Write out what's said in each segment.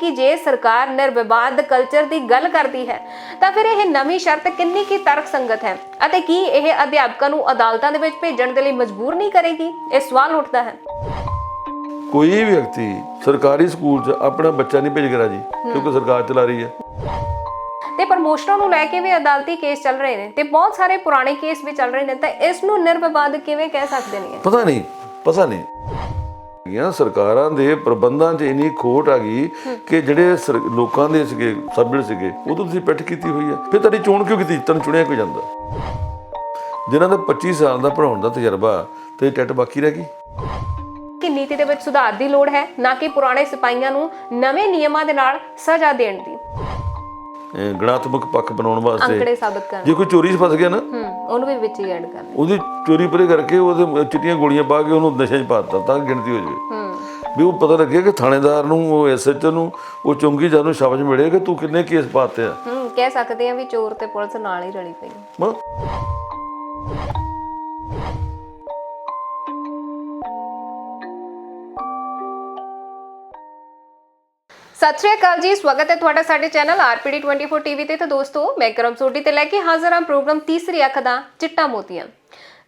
ਕਿ ਜੇ ਸਰਕਾਰ ਨਿਰਵਿਵਾਦ ਕਲਚਰ ਦੀ ਗੱਲ ਕਰਦੀ ਹੈ ਤਾਂ ਫਿਰ ਇਹ ਨਵੀਂ ਸ਼ਰਤ ਕਿੰਨੀ ਕੀ ਤਰਕਸੰਗਤ ਹੈ? ਅਤੇ ਕੀ ਇਹ ਅਧਿਆਪਕਾਂ ਨੂੰ ਅਦਾਲਤਾਂ ਦੇ ਵਿੱਚ ਭੇਜਣ ਦੇ ਲਈ ਮਜਬੂਰ ਨਹੀਂ ਕਰੇਗੀ? ਇਹ ਸਵਾਲ ਉੱਠਦਾ ਹੈ। ਕੋਈ ਵਿਅਕਤੀ ਸਰਕਾਰੀ ਸਕੂਲ 'ਚ ਆਪਣਾ ਬੱਚਾ ਨਹੀਂ ਭੇਜ ਰਿਹਾ ਜੀ ਕਿਉਂਕਿ ਸਰਕਾਰ ਚਲਾ ਰਹੀ ਹੈ। ਤੇ ਪ੍ਰਮੋਸ਼ਨਾਂ ਨੂੰ ਲੈ ਕੇ ਵੀ ਅਦਾਲਤੀ ਕੇਸ ਚੱਲ ਰਹੇ ਨੇ ਤੇ ਬਹੁਤ ਸਾਰੇ ਪੁਰਾਣੇ ਕੇਸ ਵੀ ਚੱਲ ਰਹੇ ਨੇ ਤਾਂ ਇਸ ਨੂੰ ਨਿਰਵਿਵਾਦ ਕਿਵੇਂ ਕਹਿ ਸਕਦੇ ਨੇ? ਪਤਾ ਨਹੀਂ ਪਤਾ ਨਹੀਂ। ਗਿਆ ਸਰਕਾਰਾਂ ਦੇ ਪ੍ਰਬੰਧਾਂ 'ਚ ਇੰਨੀ ਖੋਟ ਆ ਗਈ ਕਿ ਜਿਹੜੇ ਲੋਕਾਂ ਦੇ ਸੀਗੇ ਸਬੜ ਸੀਗੇ, ਉਹ ਤੋਂ ਤੁਸੀਂ ਪਿੱਠ ਕੀਤੀ ਹੋਈ ਹੈ ਫਿਰ ਤੁਹਾਡੀ ਚੋਣ ਕਿਉਂ ਕੀਤੀ? ਤੈਨੂੰ ਚੁਣਿਆ ਕਿਉਂ ਜਾਂਦਾ? ਜਿਨ੍ਹਾਂ ਦਾ 25 ਸਾਲ ਦਾ ਪੜਾਉਣ ਦਾ ਤਜਰਬਾ ਤੇ ਟੈਟ ਬਾਕੀ ਰਹਿ ਗਈ। ਕਿ ਨੀਤੀ ਦੇ ਵਿੱਚ ਸੁਧਾਰ ਦੀ ਲੋੜ ਹੈ, ਨਾ ਕਿ ਪੁਰਾਣੇ ਸਿਪਾਹੀਆਂ ਨੂੰ ਨਵੇਂ ਨਿਯਮਾਂ ਦੇ ਨਾਲ ਸਜ਼ਾ ਦੇਣ ਦੀ। ਗਣਾਤਮਕ ਪੱਖ ਬਣਾਉਣ ਵਾਸਤੇ। ਅੰਕੜੇ ਸਾਬਤ ਕਰਨ ਜੇ ਕੋਈ ਚੋਰੀ 'ਚ ਫਸ ਗਿਆ ਨਾ ਹੂੰ ਉਹਨੂੰ ਵੀ ਵਿੱਚ ਹੀ ਐਡ ਕਰਨਾ ਉਹਦੀ ਚੋਰੀ ਪਰੇ ਕਰਕੇ ਉਹਦੇ ਚਿੱਟੀਆਂ ਗੋਲੀਆਂ ਪਾ ਕੇ ਉਹਨੂੰ ਨਸ਼ੇ 'ਚ ਪਾ ਦਿੱਤਾ ਤਾਂ ਗਿਣਤੀ ਹੋ ਜਾਵੇ। ਹੂੰ। ਵੀ ਉਹ ਪਤਾ ਲੱਗੇ ਕਿ ਥਾਣੇਦਾਰ ਨੂੰ ਉਹ ਐਸਐਚਓ ਨੂੰ ਉਹ ਚੁੰਗੀ ਜਦ ਨੂੰ ਸ਼ਬਦ ਮਿਲੇ ਕਿ ਤੂੰ ਕਿੰਨੇ ਕੇਸ ਪਾਤੇ ਆ? ਹੂੰ ਕਹਿ ਸਕਦੇ ਆ ਵੀ ਚੋਰ ਤੇ ਪੁਲਿਸ ਨਾਲ ਹੀ ਰਲੀ ਪਈ। ਸਤਿ ਸ਼੍ਰੀ ਅਕਾਲ ਜੀ, ਸਵਾਗਤ ਹੈ ਤੁਹਾਡਾ ਸਾਡੇ ਚੈਨਲ ਆਰਪੀਡੀ 24 ਟੀਵੀ ਤੇ। ਤਾਂ ਦੋਸਤੋ, ਮੈਂ ਕਰਮ ਸੋਢੀ ਤੇ ਲੈ ਕੇ ਹਾਜ਼ਰ ਹਾਂ ਪ੍ਰੋਗਰਾਮ ਤੀਸਰੀ ਅੱਖ ਦਾ, ਚਿੱਟਾ ਮੋਤੀਆਂ।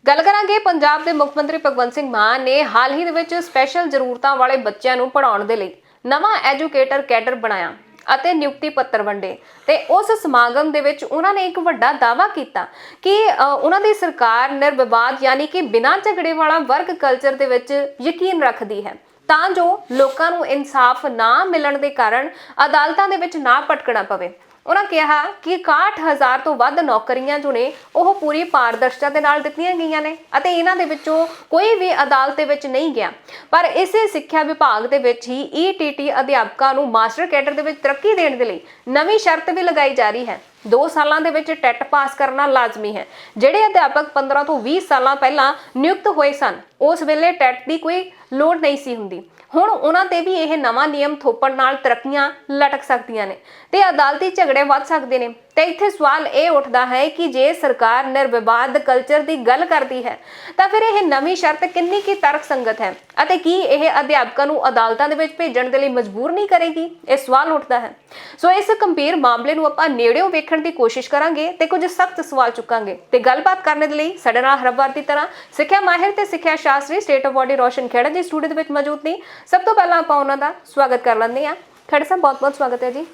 ਗੱਲ ਕਰਾਂਗੇ ਪੰਜਾਬ ਦੇ ਮੁੱਖ ਮੰਤਰੀ ਭਗਵੰਤ ਸਿੰਘ ਮਾਨ ਨੇ ਹਾਲ ਹੀ ਦੇ ਵਿੱਚ ਸਪੈਸ਼ਲ ਜ਼ਰੂਰਤਾਂ ਵਾਲੇ ਬੱਚਿਆਂ ਨੂੰ ਪੜ੍ਹਾਉਣ ਦੇ ਲਈ ਨਵਾਂ ਐਜੂਕੇਟਰ ਕੈਡਰ ਬਣਾਇਆ ਅਤੇ ਨਿਯੁਕਤੀ ਪੱਤਰ ਵੰਡੇ। ਤੇ ਉਸ ਸਮਾਗਮ ਦੇ ਵਿੱਚ ਉਹਨਾਂ ਨੇ ਇੱਕ ਵੱਡਾ ਦਾਅਵਾ ਕੀਤਾ ਕਿ ਉਹਨਾਂ ਦੀ ਸਰਕਾਰ ਨਿਰਵਿਵਾਦ ਯਾਨੀ ਕਿ ਬਿਨਾਂ ਝਗੜੇ ਵਾਲਾ ਵਰਕ ਕਲਚਰ ਦੇ ਵਿੱਚ ਯਕੀਨ ਰੱਖਦੀ ਹੈ। ਤਾਂ ਜੋ ਲੋਕਾਂ ਨੂੰ ਇਨਸਾਫ ਨਾ ਮਿਲਣ ਦੇ ਕਾਰਨ ਅਦਾਲਤਾਂ ਦੇ ਵਿੱਚ ਨਾ ਭਟਕਣਾ ਪਵੇ। ਉਹਨਾਂ ਕਿਹਾ ਕਿ 61000 ਤੋਂ ਵੱਧ ਨੌਕਰੀਆਂ ਜੋ ਨੇ, ਉਹ ਪੂਰੀ ਪਾਰਦਰਸ਼ਤਾ ਦੇ ਨਾਲ ਦਿੱਤੀਆਂ ਗਈਆਂ ਨੇ ਅਤੇ ਇਹਨਾਂ ਦੇ ਵਿੱਚੋਂ ਕੋਈ ਵੀ ਅਦਾਲਤ ਦੇ ਵਿੱਚ ਨਹੀਂ ਗਿਆ। ਪਰ ਇਸੇ ਸਿੱਖਿਆ ਵਿਭਾਗ ਦੇ ਵਿੱਚ ਹੀ ਈਟੀਟੀ ਅਧਿਆਪਕਾਂ ਨੂੰ ਮਾਸਟਰ ਕੈਡਰ ਦੇ ਵਿੱਚ ਤਰੱਕੀ ਦੇਣ ਦੇ ਲਈ ਨਵੀਂ ਸ਼ਰਤ ਵੀ ਲਗਾਈ ਜਾ ਰਹੀ ਹੈ। 2 ਸਾਲਾਂ ਦੇ ਵਿੱਚ ਟੈਟ ਪਾਸ ਕਰਨਾ ਲਾਜ਼ਮੀ ਹੈ। ਜਿਹੜੇ ਅਧਿਆਪਕ 15 ਤੋਂ 20 ਸਾਲਾਂ ਪਹਿਲਾਂ ਨਿਯੁਕਤ ਹੋਏ ਸਨ, ਉਸ ਵੇਲੇ ਟੈਟ ਦੀ ਕੋਈ ਲੋੜ ਨਹੀਂ ਸੀ ਹੁੰਦੀ। ਹੁਣ ਉਹਨਾਂ ਤੇ ਵੀ ਇਹ ਨਵਾਂ ਨਿਯਮ ਥੋਪਣ ਨਾਲ ਤਰੱਕੀਆਂ ਲਟਕ ਸਕਦੀਆਂ ਨੇ। ਤੇ ਅਦਾਲਤੀ ਝਗੜੇ ਵੱਧ ਸਕਦੇ ਨੇ। ਤੇ ਇੱਥੇ ਸਵਾਲ ਇਹ ਉੱਠਦਾ ਹੈ ਕਿ ਜੇ ਸਰਕਾਰ ਨਿਰਵਿਵਾਦ ਕਲਚਰ ਦੀ ਗੱਲ ਕਰਦੀ ਹੈ, ਤਾਂ ਫਿਰ ਇਹ ਨਵੀਂ ਸ਼ਰਤ ਕਿੰਨੀ ਕੀ ਤਰਕਸੰਗਤ ਹੈ ਅਤੇ ਕੀ ਇਹ ਅਧਿਆਪਕਾਂ ਨੂੰ ਅਦਾਲਤਾਂ ਦੇ ਵਿੱਚ ਭੇਜਣ ਦੇ ਲਈ ਮਜਬੂਰ ਨਹੀਂ ਕਰੇਗੀ? ਇਹ ਸਵਾਲ ਉੱਠਦਾ ਹੈ। ਸੋ ਇਸ ਗੰਭੀਰ ਮਾਮਲੇ ਨੂੰ ਆਪਾਂ ਨੇੜਿਓਂ ਵੇਖਣ ਦੀ ਕੋਸ਼ਿਸ਼ ਕਰਾਂਗੇ ਤੇ ਕੁਝ ਸਖਤ ਸਵਾਲ ਚੁੱਕਾਂਗੇ। ਤੇ ਗੱਲਬਾਤ ਕਰਨ ਦੇ ਲਈ ਸਾਡੇ ਨਾਲ ਹਰ ਵਾਰ ਦੀ ਤਰ੍ਹਾਂ ਸਿੱਖਿਆ ਮਾਹਿਰ ਤੇ ਸਿੱਖਿਆ ਸ਼ਾਸਤਰੀ state of body Roshan Khera ji studio ਦੇ ਵਿੱਚ ਮੌਜੂਦ ਨੇ। ਸਭ ਤੋਂ ਪਹਿਲਾਂ ਆਪਾਂ ਉਹਨਾਂ ਦਾ ਸਵਾਗਤ ਕਰ ਲੈਂਦੇ ਹਾਂ। ਖੇੜਾ ਸਾਹਿਬ ਬਹੁਤ ਬਹੁਤ ਸਵਾਗਤ ਹੈ ਜੀ।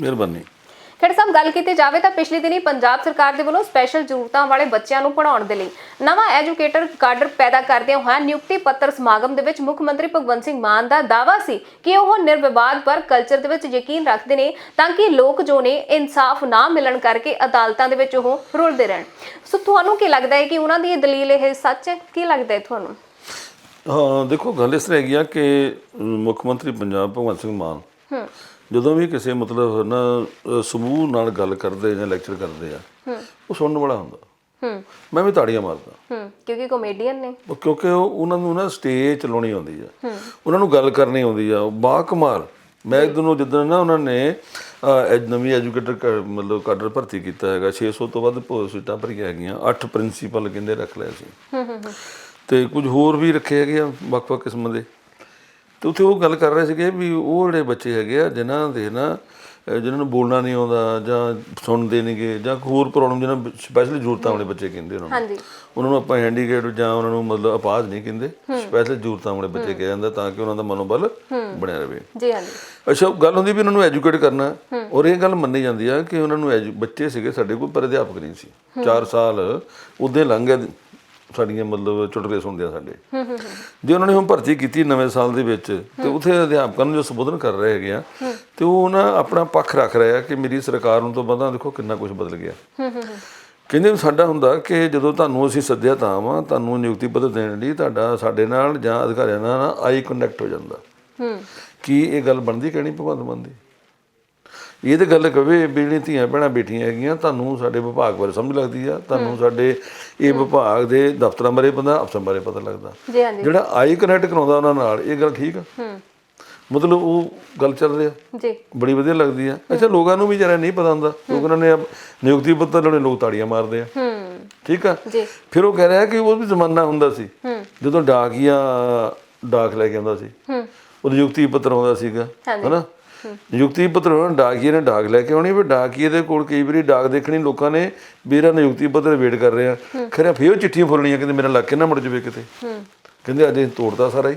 ਮਿਹਰਬਾਨੀ। ਖੇੜਾ ਸਾਹਿਬ ਗੱਲ ਕੀਤੀ ਜਾਵੇ ਤਾਂ ਪਿਛਲੇ ਦਿਨੀ ਪੰਜਾਬ ਸਰਕਾਰ ਦੇ ਵੱਲੋਂ ਸਪੈਸ਼ਲ ਜ਼ਰੂਰਤਾਂ ਵਾਲੇ ਬੱਚਿਆਂ ਨੂੰ ਪੜ੍ਹਾਉਣ ਦੇ ਲਈ ਨਵਾਂ ਐਜੂਕੇਟਰ ਕਾਡਰ ਪੈਦਾ ਕਰਦਿਆਂ ਹੋਇਆ ਨਿਯੁਕਤੀ ਪੱਤਰ ਸਮਾਗਮ ਦੇ ਵਿੱਚ ਮੁੱਖ ਮੰਤਰੀ ਭਗਵੰਤ ਸਿੰਘ ਮਾਨ ਦਾ ਦਾਅਵਾ ਸੀ ਕਿ ਉਹ ਨਿਰਵਿਵਾਦ ਵਰਕ ਕਲਚਰ ਦੇ ਵਿੱਚ ਯਕੀਨ ਰੱਖਦੇ ਨੇ ਤਾਂ ਕਿ ਲੋਕ ਜੋ ਨੇ ਇਨਸਾਫ ਨਾ ਮਿਲਣ ਕਰਕੇ ਅਦਾਲਤਾਂ ਦੇ ਵਿੱਚ ਉਹ ਰੁਲਦੇ ਰਹਿਣ। ਸੋ ਤੁਹਾਨੂੰ ਕੀ ਲੱਗਦਾ ਹੈ ਕਿ ਉਹਨਾਂ ਦੀ ਇਹ ਦਲੀਲ ਇਹ ਸੱਚ ਹੈ? ਕੀ ਲੱਗਦਾ ਹੈ ਤੁਹਾਨੂੰ? ਹਾਂ ਦੇਖੋ ਗੱਲ ਇਸ ਤਰ੍ਹਾਂ ਹੈਗੀ ਆ ਕਿ ਮੁੱਖ ਮੰਤਰੀ ਪੰਜਾਬ ਭਗਵੰਤ ਸਿੰਘ ਮਾਨ ਹੂੰ। ਜਦੋਂ ਵੀ ਕਿਸੇ ਮਤਲਬ ਨਾ ਸਮੂਹ ਨਾਲ ਗੱਲ ਕਰਦੇ ਜਾਂ ਲੈਕਚਰ ਕਰਦੇ ਆ ਉਹ ਸੁਣਨ ਵਾਲਾ ਹੁੰਦਾ। ਹੂੰ। ਮੈਂ ਵੀ ਤਾੜੀਆਂ ਮਾਰਦਾ। ਹੂੰ ਕਿਉਂਕਿ ਕਮੇਡੀਅਨ ਨੇ। ਉਹ ਕਿਉਂਕਿ ਉਹ ਉਹਨਾਂ ਨੂੰ ਨਾ ਸਟੇਜ ਚਲਾਉਣੀ ਆਉਂਦੀ ਆ। ਉਹਨਾਂ ਨੂੰ ਗੱਲ ਕਰਨੀ ਆਉਂਦੀ ਆ। ਬਾ ਕਮਾਲ। ਮੈਂ ਇੱਕ ਦਿਨ ਉਹ ਜਿੱਦਣ ਨਾ ਉਹਨਾਂ ਨੇ ਅਹ, ਐਜ- ਨਵੀਂ ਐਜੂਕੇਟਰ ਮਤਲਬ ਕਾਡਰ ਭਰਤੀ ਕੀਤਾ ਹੈਗਾ 600 ਤੋਂ ਵੱਧ ਪੋਸਟ ਸੀਟਾਂ ਭਰੀਆਂ ਹੈਗੀਆਂ। 8 ਪ੍ਰਿੰਸੀਪਲ ਕਹਿੰਦੇ ਰੱਖ ਲਏ ਸੀ। ਹੂੰ ਹੂੰ। ਤੇ ਕੁਝ ਹੋਰ ਵੀ ਰੱਖੇ ਹੈਗੇ ਆ ਵੱਖ-ਵੱਖ ਕਿਸਮ ਦੇ। ਤੇ ਉੱਥੇ ਉਹ ਗੱਲ ਕਰ ਰਹੇ ਸੀਗੇ ਵੀ ਉਹ ਜਿਹੜੇ ਬੱਚੇ ਹੈਗੇ ਆ ਜਿਨ੍ਹਾਂ ਦੇ ਨਾ ਜਿਨ੍ਹਾਂ ਨੂੰ ਬੋਲਣਾ ਨਹੀਂ ਆਉਂਦਾ ਜਾਂ ਸੁਣਦੇ ਨਹੀਂਗੇ ਜਾਂ ਹੋਰ ਪ੍ਰੋਬਲਮ ਜਿਹਨਾਂ ਸਪੈਸ਼ਲ ਜ਼ਰੂਰਤਾਂ ਵਾਲੇ ਬੱਚੇ ਕਹਿੰਦੇ ਉਹਨਾਂ ਨੂੰ। ਹਾਂਜੀ। ਉਹਨਾਂ ਨੂੰ ਆਪਾਂ ਹੈਂਡੀਕੈਪ ਜਾਂ ਉਹਨਾਂ ਨੂੰ ਮਤਲਬ ਅਪਾਹਜ ਨਹੀਂ ਕਹਿੰਦੇ ਸਪੈਸ਼ਲ ਜ਼ਰੂਰਤਾਂ ਵਾਲੇ ਬੱਚੇ ਕਿਹਾ ਜਾਂਦਾ ਤਾਂ ਕਿ ਉਹਨਾਂ ਦਾ ਮਨੋਬਲ ਬਣਿਆ ਰਹੇ। ਜੀ ਹਾਂਜੀ। ਅੱਛਾ ਗੱਲ ਹੁੰਦੀ ਵੀ ਉਹਨਾਂ ਨੂੰ ਐਜੂਕੇਟ ਕਰਨਾ ਔਰ ਇਹ ਗੱਲ ਮੰਨੀ ਜਾਂਦੀ ਆ ਕਿ ਉਹਨਾਂ ਨੂੰ ਬੱਚੇ ਸੀਗੇ ਸਾਡੇ ਕੋਲ ਪਰ ਅਧਿਆਪਕ ਨਹੀਂ ਸੀ। 4 ਸਾਲ ਉਦੋਂ ਲੰਘ ਗਏ। ਸਾਡੀਆਂ ਮਤਲਬ ਚੁਟਕਲੇ ਸੁਣਦੇ ਆ ਸਾਡੇ। ਜੇ ਉਹਨਾਂ ਨੇ ਹੁਣ ਭਰਤੀ ਕੀਤੀ ਨਵੇਂ ਸਾਲ ਦੇ ਵਿੱਚ ਤੇ ਉਥੇ ਅਧਿਆਪਕਾਂ ਨੂੰ ਜੋ ਸੰਬੋਧਨ ਕਰ ਰਹੇ ਹੈਗੇ ਆ ਤੇ ਉਹ ਨਾ ਆਪਣਾ ਪੱਖ ਰੱਖ ਰਹੇ ਆ ਕਿ ਮੇਰੀ ਸਰਕਾਰ ਨੂੰ ਤੋਂ ਬਾਅਦ ਦੇਖੋ ਕਿੰਨਾ ਕੁਝ ਬਦਲ ਗਿਆ। ਕਹਿੰਦੇ ਸਾਡਾ ਹੁੰਦਾ ਕਿ ਜਦੋਂ ਤੁਹਾਨੂੰ ਅਸੀਂ ਸੱਦਿਆ ਤਾਂ ਵਾ ਤੁਹਾਨੂੰ ਨਿਯੁਕਤੀ ਪੱਤਰ ਦੇਣ ਲਈ ਤੁਹਾਡਾ ਸਾਡੇ ਨਾਲ ਜਾਂ ਅਧਿਕਾਰੀਆਂ ਨਾਲ ਆਈ ਕੰਟੈਕਟ ਹੋ ਜਾਂਦਾ। ਹੂੰ। ਕੀ ਇਹ ਗੱਲ ਬਣਦੀ ਕਹਿਣੀ ਭਗਵੰਤ ਮਾਨ ਦੀ? ਇਹ ਤੇ ਗੱਲ ਕਵੇ ਜਿਹੜੀਆਂ ਧੀਆਂ ਭੈਣਾਂ ਬੇਟੀਆਂ ਹੈਗੀਆਂ ਤੁਹਾਨੂੰ ਸਾਡੇ ਵਿਭਾਗ ਬਾਰੇ ਸਮਝ ਲੱਗਦੀ ਆ ਤੁਹਾਨੂੰ ਸਾਡੇ ਇਹ ਵਿਭਾਗ ਦੇ ਦਫ਼ਤਰਾਂ ਬਾਰੇ ਪਤਾ ਅਫਸਰਾਂ ਬਾਰੇ ਪਤਾ ਲੱਗਦਾ। ਜਿਹੜਾ ਆਈ ਕਨੈਕਟ ਕਰਾਉਂਦਾ ਉਹਨਾਂ ਨਾਲ ਇਹ ਗੱਲ ਠੀਕ ਆ? ਮਤਲਬ ਉਹ ਗੱਲ ਚੱਲ ਰਹੀ? ਆ ਜੀ। ਬੜੀ ਵਧੀਆ ਲੱਗਦੀ ਆ। ਅੱਛਾ ਲੋਕਾਂ ਨੂੰ ਵੀ ਜਰਾ ਨਹੀਂ ਪਤਾ ਹੁੰਦਾ ਕਿਉਂਕਿ ਉਹਨਾਂ ਨੇ ਨਿਯੁਕਤੀ ਪੱਤਰ ਲੈਣੇ ਲੋਕ ਤਾੜੀਆਂ ਮਾਰਦੇ ਆ। ਠੀਕ ਆ? ਜੀ। ਫਿਰ ਉਹ ਕਹਿ ਰਿਹਾ ਕਿ ਉਹ ਵੀ ਜ਼ਮਾਨਾ ਹੁੰਦਾ ਸੀ। ਜਦੋਂ ਡਾਕੀਆ ਡਾਕ ਲੈ ਕੇ ਆਉਂਦਾ ਸੀ। ਹੂੰ। ਉਹ ਨਿਯੁਕਤੀ ਪੱਤਰ ਆਉਂਦਾ ਸੀਗਾ। ਹਨਾ? ਨਿਯੁਕਤੀ ਪੱਤਰ ਉਹਨਾਂ ਨੂੰ ਡਾਕੀਏ ਨੇ ਡਾਕ ਲੈ ਕੇ ਆਉਣੀ ਵੀ ਡਾਕੀਏ ਦੇ ਕੋਲ ਕਈ ਵਾਰੀ ਡਾਕ ਦੇਖਣੀ ਲੋਕਾਂ ਨੇ ਵੀਰਾਂ ਨਿਯੁਕਤੀ ਪੱਤਰ ਵੇਟ ਕਰ ਰਹੇ ਆ। ਖਰੇ ਫੇਰ ਉਹ ਚਿੱਠੀਆਂ ਫੁੱਲਣੀਆਂ ਕਹਿੰਦੇ ਮੇਰਾ ਲੱਕ ਨਾ ਮੁੜ ਜਾਵੇ ਕਿਤੇ। ਕਹਿੰਦੇ ਅੱਜ ਤੋੜਦਾ ਸਾਰਾ ਹੀ।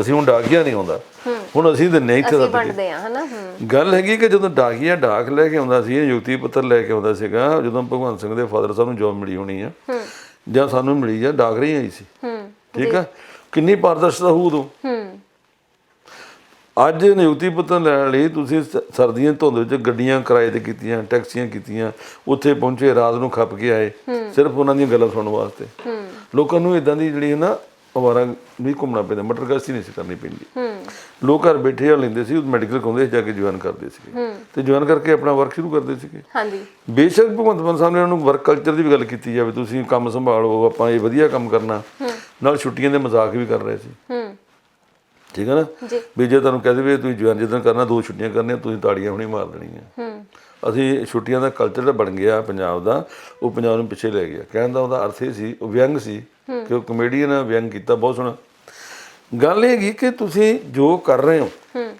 ਅਸੀਂ ਹੁਣ ਡਾਕੀਆ ਨਹੀਂ ਆਉਂਦਾ। ਹੁਣ ਅਸੀਂ ਦਿੰਨੇ ਇੱਥੇ ਅਸੀਂ ਦਾ ਵੰਡਦੇ ਆ ਹਨਾ? ਗੱਲ ਹੈਗੀ ਕਿ ਜਦੋਂ ਡਾਕੀਆ ਡਾਕ ਲੈ ਕੇ ਆਉਂਦਾ ਸੀ ਨਿਯੁਕਤੀ ਪੱਤਰ ਲੈ ਕੇ ਆਉਂਦਾ ਸੀਗਾ ਜਦੋਂ ਭਗਵੰਤ ਸਿੰਘ ਦੇ ਫਾਦਰ ਸਾਹਿਬ ਨੂੰ ਜੋਬ ਮਿਲੀ ਹੋਣੀ ਆ ਜਾਂ ਸਾਨੂੰ ਮਿਲੀ ਆ ਡਾਕ ਰਹੀ ਆਈ ਸੀ। ਠੀਕ ਆ? ਕਿੰਨੀ ਪਾਰਦਰਸ਼ਤਾ ਹੋਊ ਉਦੋਂ। ਅੱਜ ਨਿਯੁਕਤੀ ਪੱਤਰ ਲੈਣ ਲਈ ਤੁਸੀਂ ਸਰਦੀਆਂ ਧੁੰਦ ਵਿੱਚ ਗੱਡੀਆਂ ਕਿਰਾਏ ਤੇ ਕੀਤੀਆਂ ਟੈਕਸੀਆਂ ਕੀਤੀਆਂ ਉੱਥੇ ਪਹੁੰਚੇ ਰਾਤ ਨੂੰ ਖੱਪ ਕੇ ਆਏ ਸਿਰਫ ਉਹਨਾਂ ਦੀਆਂ ਗੱਲਾਂ ਸੁਣਨ ਵਾਸਤੇ। ਲੋਕਾਂ ਨੂੰ ਇਦਾਂ ਦੀ ਜਿਹੜੀ ਹੈ ਨਾ ਅਵਾਰਾ ਵੀ ਘੁੰਮਣਾ ਪੈਂਦਾ ਮਟਰ ਗਸ਼ਤੀ ਨਹੀਂ ਸੀ ਕਰਨੀ ਪੈਂਦੀ। ਲੋਕ ਘਰ ਬੈਠੇ ਆ ਲੈਂਦੇ ਸੀ ਮੈਡੀਕਲ ਕਰਾਉਂਦੇ ਸੀ ਜਾ ਕੇ ਜੁਆਇਨ ਕਰਦੇ ਸੀਗੇ। ਤੇ ਜੁਆਇਨ ਕਰਕੇ ਆਪਣਾ ਵਰਕ ਸ਼ੁਰੂ ਕਰਦੇ ਸੀਗੇ। ਹਾਂਜੀ। ਬੇਸ਼ੱਕ ਭਗਵੰਤ ਮਾਨ ਸਾਹਿਬ ਨੇ ਉਹਨਾਂ ਨੂੰ ਵਰਕ ਕਲਚਰ ਦੀ ਵੀ ਗੱਲ ਕੀਤੀ ਜਾਵੇ ਤੁਸੀਂ ਕੰਮ ਸੰਭਾਲੋ ਆਪਾਂ ਇਹ ਵਧੀਆ ਕੰਮ ਕਰਨਾ। ਨਾਲ ਛੁੱਟੀਆਂ ਦੇ ਮਜ਼ਾਕ ਵੀ ਕਰ ਰਹੇ ਸੀ। ਹੂੰ। ਠੀਕ ਹੈ ਨਾ। ਵੀ ਜੇ ਤੁਹਾਨੂੰ ਕਹਿ ਦੇਵੇ ਤੁਸੀਂ ਜਵਾਨ ਜਿੱਦਣ ਕਰਨਾ ਦੋ ਛੁੱਟੀਆਂ ਕਰਨੀਆਂ ਤੁਸੀਂ ਤਾੜੀਆਂ ਹੁਣੀ ਮਾਰ ਦੇਣੀਆਂ। ਹੂੰ। ਅਸੀਂ ਛੁੱਟੀਆਂ ਦਾ ਕਲਚਰ ਜਿਹੜਾ ਬਣ ਗਿਆ ਪੰਜਾਬ ਦਾ ਉਹ ਪੰਜਾਬ ਨੂੰ ਪਿੱਛੇ ਲੈ ਗਿਆ। ਕਹਿਣ ਦਾ ਉਹਦਾ ਅਰਥ ਇਹ ਸੀ ਉਹ ਵਿਅੰਗ ਸੀ ਕਿ ਉਹ ਕਮੇਡੀਅਨ ਨੇ ਵਿਅੰਗ ਕੀਤਾ ਬਹੁਤ ਸੋਹਣਾ। ਗੱਲ ਇਹ ਹੈਗੀ ਕਿ ਤੁਸੀਂ ਜੋ ਕਰ ਰਹੇ ਹੋ ਹੂੰ।